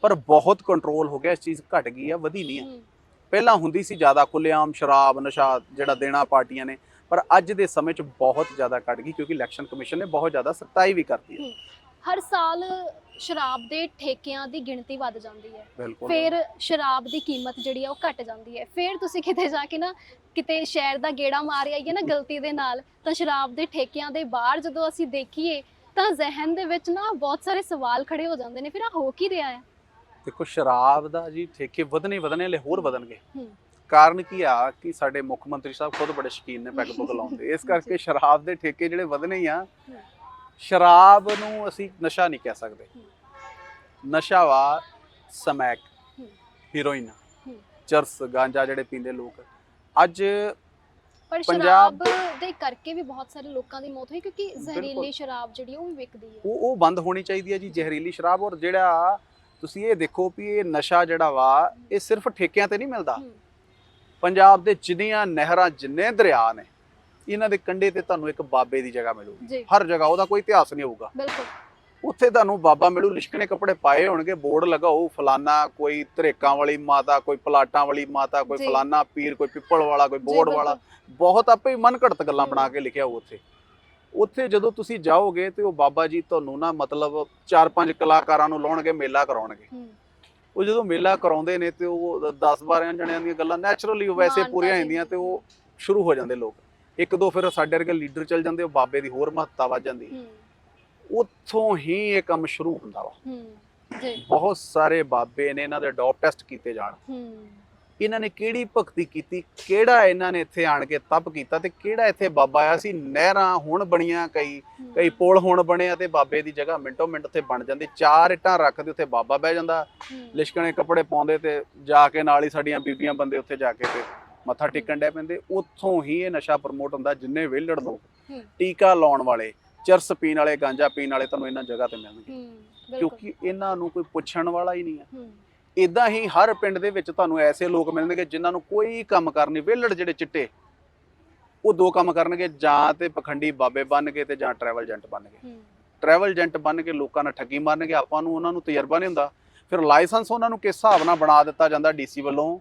S2: ਪਰ ਬਹੁਤ ਕੰਟਰੋਲ ਹੋ ਗਿਆ ਇਸ ਚੀਜ਼ ਘਟ ਗਈ ਆ ਵਧੀ ਨਹੀਂ ਆ। ਪਹਿਲਾਂ ਹੁੰਦੀ ਸੀ ਜ਼ਿਆਦਾ ਖੁੱਲ੍ਹੇਆਮ ਸ਼ਰਾਬ ਨਸ਼ਾ ਜਿਹੜਾ ਦੇਣਾ ਪਾਰਟੀਆਂ ਨੇ ਪਰ ਅੱਜ ਦੇ ਸਮੇਂ 'ਚ ਬਹੁਤ ਜ਼ਿਆਦਾ ਘਟ ਗਈ ਕਿਉਂਕਿ ਇਲੈਕਸ਼ਨ ਕਮਿਸ਼ਨ ਨੇ ਬਹੁਤ ਜ਼ਿਆਦਾ ਸਖਤਾਈ ਵੀ ਕਰਤੀ ਹੈ।
S1: ਹਰ ਸਾਲ ਸ਼ਰਾਬ ਦੇ ਠੇਕਿਆਂ ਦੀ ਗਿਣਤੀ ਵੱਧ ਜਾਂਦੀ ਹੈ।
S2: ਬਿਲਕੁਲ।
S1: ਫਿਰ ਸ਼ਰਾਬ ਦੀ ਕੀਮਤ ਜਿਹੜੀ ਆ ਉਹ ਘਟ ਜਾਂਦੀ ਹੈ। ਫਿਰ ਤੁਸੀਂ ਕਿਤੇ ਜਾ ਕੇ ਨਾ ਕਿਤੇ ਸ਼ਹਿਰ ਦਾ ਗੇੜਾ ਮਾਰ ਆਈਏ ਨਾ ਗਲਤੀ ਦੇ ਨਾਲ ਤਾਂ ਸ਼ਰਾਬ ਦੇ ਠੇਕਿਆਂ ਦੇ ਬਾਹਰ ਜਦੋਂ ਅਸੀਂ ਦੇਖੀਏ ਤਾਂ ਜ਼ਿਹਨ ਦੇ ਵਿੱਚ ਨਾ ਬਹੁਤ ਸਾਰੇ ਸਵਾਲ ਖੜੇ ਹੋ ਜਾਂਦੇ ਨੇ ਫਿਰ ਆ ਹੋ ਕੀ ਰਿਹਾ ਹੈ?
S2: ਦੇਖੋ ਸ਼ਰਾਬ ਦਾ ਜੀ ਠੇਕੇ ਵਧਣੇ ਵਧਣੇ ਹਲੇ ਹੋਰ ਵਧਣਗੇ।
S1: ਹੂੰ।
S2: ਕਾਰਨ ਕੀ ਆ ਕਿ ਸਾਡੇ ਮੁੱਖ ਮੰਤਰੀ ਸਾਹਿਬ ਖੁਦ ਬੜੇ ਸ਼ਕੀਨ ਨੇ ਪੈਗ ਪੁਗ ਲਾਉਂਦੇ ਇਸ [LAUGHS] ਕਰਕੇ ਸ਼ਰਾਬ ਦੇ ਠੇਕੇ ਜਿਹੜੇ ਵਧਣੇ ਹੀ ਆ
S1: ਹੂੰ।
S2: ਸ਼ਰਾਬ ਨੂੰ ਅਸੀਂ ਨਸ਼ਾ ਨਹੀਂ ਕਹਿ ਸਕਦੇ। ਨਸ਼ਾ ਵਾ ਸਮੈਕ। ਹੀਰੋਇਨ। ਚਰਸ ਗਾਂਜਾ ਜਿਹੜੇ ਪੀਂਦੇ ਲੋਕ ਅੱਜ
S1: ਪਰ
S2: ਪੰਜਾਬ-
S1: ਸ਼ਰਾਬ ਦੇ ਕਰਕੇ ਵੀ ਬਹੁਤ ਸਾਰੇ ਲੋਕਾਂ ਦੀ ਮੌਤ ਹੋਈ ਕਿਉਂਕਿ ਜ਼ਹਿਰੀਲੀ ਸ਼ਰਾਬ ਜਿਹੜੀ ਉਹ ਵੀ ਵਿਕਦੀ ਹੈ
S2: ਉਹ ਉਹ ਬੰਦ ਹੋਣੀ ਚਾਹੀਦੀ ਹੈ ਜੀ ਜ਼ਹਿਰੀਲੀ ਸ਼ਰਾਬ ਔਰ ਜਿਹੜਾ ਤੁਸੀਂ ਇਹ ਦੇਖੋ ਵੀ ਇਹ ਨਸ਼ਾ ਜਿਹੜਾ ਵਾ ਇਹ ਸਿਰਫ ਠੇਕਿਆਂ ਤੇ ਨਹੀਂ ਮਿਲਦਾ ਪੰਜਾਬ ਦੇ ਜਿੰਨੀਆਂ ਨਹਿਰਾਂ ਜਿੰਨੇ ਦਰਿਆ ਨੇ ਇਹਨਾਂ ਦੇ ਕੰਢੇ ਤੇ ਤੁਹਾਨੂੰ ਇੱਕ ਬਾਬੇ ਦੀ ਜਗ੍ਹਾ ਮਿਲੂਗੀ ਹਰ ਜਗ੍ਹਾ ਉਹਦਾ ਕੋਈ ਇਤਿਹਾਸ ਨਹੀਂ ਹੋਊਗਾ
S1: ਬਿਲਕੁਲ
S2: ਉੱਥੇ ਤੁਹਾਨੂੰ ਬਾਬਾ ਮਿਲੂ ਲਿਸ਼ਕਣੇ ਕੱਪੜੇ ਪਾਏ ਹੋਣਗੇ ਬੋਰਡ ਲਗਾਓ ਫਲਾਨਾ ਕੋਈ ਧਰੇਕਾਂ ਵਾਲੀ ਮਾਤਾ ਕੋਈ ਪਲਾਟਾਂ ਵਾਲੀ ਮਾਤਾ ਕੋਈ। ਫਲਾਨਾ ਪੀਰ ਕੋਈ ਪਿੱਪਲ ਵਾਲਾ ਕੋਈ ਬੋਰਡ। ਵਾਲਾ ਬਹੁਤ ਆਪੇ ਹੀ ਮਨ ਘੜਤ ਗੱਲਾਂ। ਬਣਾ ਕੇ ਲਿਖਿਆ ਹੋਊ ਉੱਥੇ ਉੱਥੇ ਜਦੋਂ ਤੁਸੀਂ ਜਾਓਗੇ ਤੇ ਉਹ ਬਾਬਾ ਜੀ ਤੁਹਾਨੂੰ ਨਾ ਮਤਲਬ ਚਾਰ ਪੰਜ ਕਲਾਕਾਰਾਂ ਨੂੰ ਲਾਉਣਗੇ ਮੇਲਾ ਕਰਾਉਣਗੇ ਉਹ ਜਦੋਂ ਮੇਲਾ ਕਰਾਉਂਦੇ ਨੇ ਤੇ ਉਹ 10 12 ਜਣਿਆਂ ਦੀਆਂ ਗੱਲਾਂ ਨੈਚੁਰਲੀ ਵੈਸੇ ਪੂਰੀਆਂ। ਹੁੰਦੀਆਂ ਤੇ ਉਹ ਸ਼ੁਰੂ ਹੋ ਜਾਂਦੇ ਲੋਕ ਇੱਕ ਦੋ ਫਿਰ ਸਾਡੇ ਵਰਗੇ ਲੀਡਰ ਚੱਲ ਜਾਂਦੇ ਉਹ ਬਾਬੇ ਦੀ ਹੋਰ ਮਹੱਤਤਾ ਵੱਧ ਜਾਂਦੀ। ਉੱਥੋਂ ਹੀ ਇਹ ਕੰਮ ਸ਼ੁਰੂ ਹੁੰਦਾ ਵਾ।
S1: ਜੀ।
S2: ਬਹੁਤ ਸਾਰੇ ਬਾਬੇ ਨੇ ਇਹਨਾਂ ਦੇ ਡੌਪ ਟੈਸਟ ਕੀਤੇ ਜਾਣ। ਇਹਨਾਂ ਨੇ ਕਿਹੜੀ ਭਗਤੀ ਕੀਤੀ ਕਿਹੜਾ ਇਹਨਾਂ ਨੇ ਇੱਥੇ ਆਣ ਕੇ ਤਪ ਕੀਤਾ ਤੇ ਕਿਹੜਾ ਇੱਥੇ ਬਾਬਾ ਆਇਆ ਸੀ? ਨਹਿਰਾਂ ਹੁਣ ਬਣੀਆਂ ਕਈ ਕਈ ਪੁਲ ਹੁਣ ਬਣਿਆ ਤੇ ਬਾਬੇ ਦੀ ਜਗ੍ਹਾ ਮਿੰਟੋ ਮਿੰਟ ਉੱਥੇ ਬਣ ਜਾਂਦੇ। ਚਾਰ ਇੱਟਾਂ ਰੱਖਦੇ ਉੱਥੇ ਬਾਬਾ ਬਹਿ ਜਾਂਦਾ। ਲਿਸ਼ਕਣੇ ਕੱਪੜੇ ਪਾਉਂਦੇ ਤੇ ਜਾ ਕੇ ਨਾਲ ਹੀ ਸਾਡੀਆਂ ਬੀਬੀਆਂ ਬੰਦੇ ਉੱਥੇ ਜਾ ਕੇ ਤੇ ਮੱਥਾ ਟੇਕਣ ਡੈ ਪੈਂਦੇ ਉੱਥੋਂ ਹੀ ਇਹ ਨਸ਼ਾ ਪ੍ਰਮੋਟ ਹੁੰਦਾ ਜਿੰਨੇ ਵਿਹਲੜ ਲੋਕ। ਟੀਕਾ ਲਾਉਣ ਵਾਲੇ ਚਰਸ ਪੀਣ ਵਾਲੇ ਗਾਂਜਾ ਪੀਣ ਵਾਲੇ ਤੁਹਾਨੂੰ ਇਹਨਾਂ ਜਗ੍ਹਾ ਤੇ ਮਿਲਣਗੇ। ਕਿਉਂਕਿ ਇਹਨਾਂ ਨੂੰ ਕੋਈ ਪੁੱਛਣ ਵਾਲਾ ਹੀ ਨਹੀਂ ਹੈ। ਇਦਾਂ ਹੀ ਹਰ ਪਿੰਡ ਦੇ ਵਿੱਚ ਤੁਹਾਨੂੰ ਐਸੇ ਲੋਕ ਮਿਲਣਗੇ ਜਿਨ੍ਹਾਂ ਨੂੰ ਕੋਈ ਕੰਮ ਕਰਨੀ ਵਿਹਲੜ ਜਿਹੜੇ ਚਿੱਟੇ ਉਹ ਦੋ ਕੰਮ ਕਰਨਗੇ ਜਾਂ ਤੇ ਪਖੰਡੀ ਬਾਬੇ ਬਣ ਕੇ ਤੇ ਜਾਂ ਟਰੈਵਲ ਏਜੰਟ ਬਣ ਕੇ। ਟਰੈਵਲ ਏਜੰਟ ਬਣ ਕੇ ਲੋਕਾਂ ਨਾਲ ਠੱਗੀ ਮਾਰਨਗੇ ਆਪਾਂ ਨੂੰ ਉਹਨਾਂ ਨੂੰ ਤਜਰਬਾ ਨਹੀਂ ਹੁੰਦਾ। ਫਿਰ ਲਾਇਸੈਂਸ ਉਹਨਾਂ ਨੂੰ ਕਿਸ ਹਿਸਾਬ ਨਾਲ ਬਣਾ ਦਿੱਤਾ ਜਾਂਦਾ ਡੀਸੀ ਵੱਲੋਂ?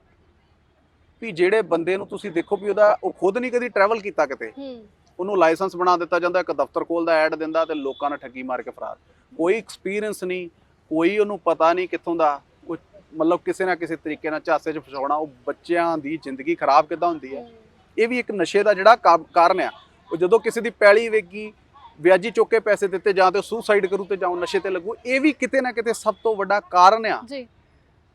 S2: ਵੀ ਜਿਹੜੇ ਬੰਦੇ ਨੂੰ ਤੁਸੀਂ ਦੇਖੋ ਵੀ ਉਹਦਾ ਉਹ ਖੁਦ ਨਹੀਂ ਕਦੀ ਟਰੈਵਲ ਕੀਤਾ ਕਿਤੇ।
S1: ਹੂੰ।
S2: ਉਹਨੂੰ ਲਾਇਸੈਂਸ ਬਣਾ ਦਿੱਤਾ ਜਾਂਦਾ ਇੱਕ ਦਫ਼ਤਰ ਕੋਲ ਦਾ ਐਡ ਦਿੰਦਾ ਤੇ ਲੋਕਾਂ ਨਾਲ ਠੱਗੀ ਮਾਰ ਕੇ ਫਰਾਰ। ਕੋਈ ਐਕਸਪੀਰੀਅੰਸ ਨਹੀਂ ਕੋਈ ਉਹਨੂੰ ਪਤਾ ਨਹੀਂ ਕਿੱਥੋਂ ਦਾ ਉਹ ਮਤਲਬ ਕਿਸੇ ਨਾ ਕਿਸੇ ਤਰੀਕੇ ਨਾਲ ਝਾਸੇ 'ਚ ਫਸਾਉਣਾ ਉਹ ਬੱਚਿਆਂ ਦੀ ਜ਼ਿੰਦਗੀ ਖਰਾਬ ਕਿੱਦਾਂ ਹੁੰਦੀ ਹੈ? ਇਹ ਵੀ ਇੱਕ ਨਸ਼ੇ ਦਾ ਜਿਹੜਾ ਕਾਰਨ ਆ। ਉਹ ਜਦੋਂ ਕਿਸੇ ਦੀ ਪੈਲੀ ਵੇਗੀ ਵਿਆਜੀ ਚੁੱਕ ਕੇ ਪੈਸੇ ਦਿੱਤੇ ਜਾਂ ਤੇ ਸੁਸਾਈਡ ਕਰੂ ਤੇ ਜਾਂ ਨਸ਼ੇ ਤੇ ਲੱਗੂ ਇਹ ਵੀ ਕਿਤੇ ਨਾ ਕਿਤੇ ਸਭ ਤੋਂ ਵੱਡਾ ਕਾਰਨ ਆ।
S1: ਜੀ।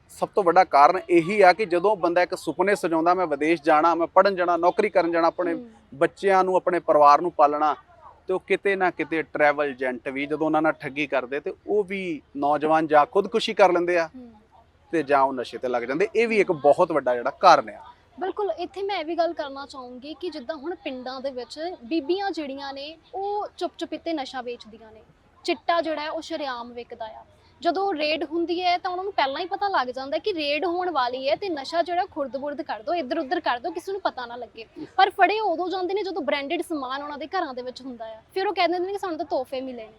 S2: ਸਭ ਤੋਂ ਵੱਡਾ ਕਾਰਨ ਇਹੀ ਆ ਕਿ ਜਦੋਂ ਬੰਦਾ ਇੱਕ ਸੁਪਨੇ ਸਜਾਉਂਦਾ ਮੈਂ ਵਿਦੇਸ਼ ਜਾਣਾ ਮੈਂ ਪੜਨ ਜਾਣਾ ਨੌਕਰੀ ਕਰਨ ਜਾਣਾ ਆਪਣੇ ਬੱਚਿਆਂ ਨੂੰ ਆਪਣੇ ਪਰਿਵਾਰ ਨੂੰ ਪਾਲਣਾ ਤੇ ਉਹ ਕਿਤੇ ਨਾ ਕਿਤੇ ਟਰੈਵਲ ਏਜੰਟ ਵੀ ਜਦੋਂ ਉਹਨਾਂ ਨਾਲ ਠੱਗੀ ਕਰਦੇ ਤੇ ਉਹ ਵੀ ਨੌਜਵਾਨ ਜਾਂ ਖੁਦਕੁਸ਼ੀ ਕਰ ਲੈਂਦੇ ਆ ਤੇ ਜਾਂ ਉਹ ਨਸ਼ੇ ਤੇ ਲੱਗ ਜਾਂਦੇ। ਇਹ ਵੀ ਇੱਕ ਬਹੁਤ ਵੱਡਾ ਜਿਹੜਾ ਕਾਰਨ ਆ।
S1: ਬਿਲਕੁਲ ਇੱਥੇ ਮੈਂ ਇਹ ਵੀ ਗੱਲ ਕਰਨਾ ਚਾਹੂੰਗੀ ਕਿ ਜਿੱਦਾਂ ਹੁਣ ਪਿੰਡਾਂ ਦੇ ਵਿੱਚ ਬੀਬੀਆਂ ਜਿਹੜੀਆਂ ਨੇ ਉਹ ਚੁੱਪ ਚੁਪੀਤੇ ਨਸ਼ਾ ਵੇਚਦੀਆਂ ਨੇ। ਚਿੱਟਾ ਜਿਹੜਾ ਉਹ ਸ਼ਰੇਆਮ ਵਿਕਦਾ ਆ। ਜਦੋਂ ਰੇਡ ਹੁੰਦੀ ਹੈ ਤਾਂ ਉਹਨਾਂ ਨੂੰ ਪਹਿਲਾਂ ਹੀ ਪਤਾ ਲੱਗ ਜਾਂਦਾ ਹੈ ਕਿ ਰੇਡ ਹੋਣ ਵਾਲੀ ਹੈ ਤੇ ਨਸ਼ਾ ਜਿਹੜਾ ਖੁਰਦ-ਬੁਰਦ ਕਰ ਦੋ ਇੱਧਰ ਉੱਧਰ ਕਰ ਦੋ ਕਿਸੇ ਨੂੰ ਪਤਾ ਨਾ ਲੱਗੇ। ਪਰ ਫੜੇ ਉਦੋਂ ਜਾਂਦੇ ਨੇ ਜਦੋਂ ਬ੍ਰਾਂਡਡ ਸਮਾਨ ਉਹਨਾਂ ਦੇ ਘਰਾਂ ਦੇ ਵਿੱਚ ਹੁੰਦਾ ਆ। ਫਿਰ ਉਹ ਕਹਿੰਦੇ ਨੇ ਕਿ ਸਾਨੂੰ ਤਾਂ ਤੋਹਫੇ ਮਿਲੇ ਨੇ।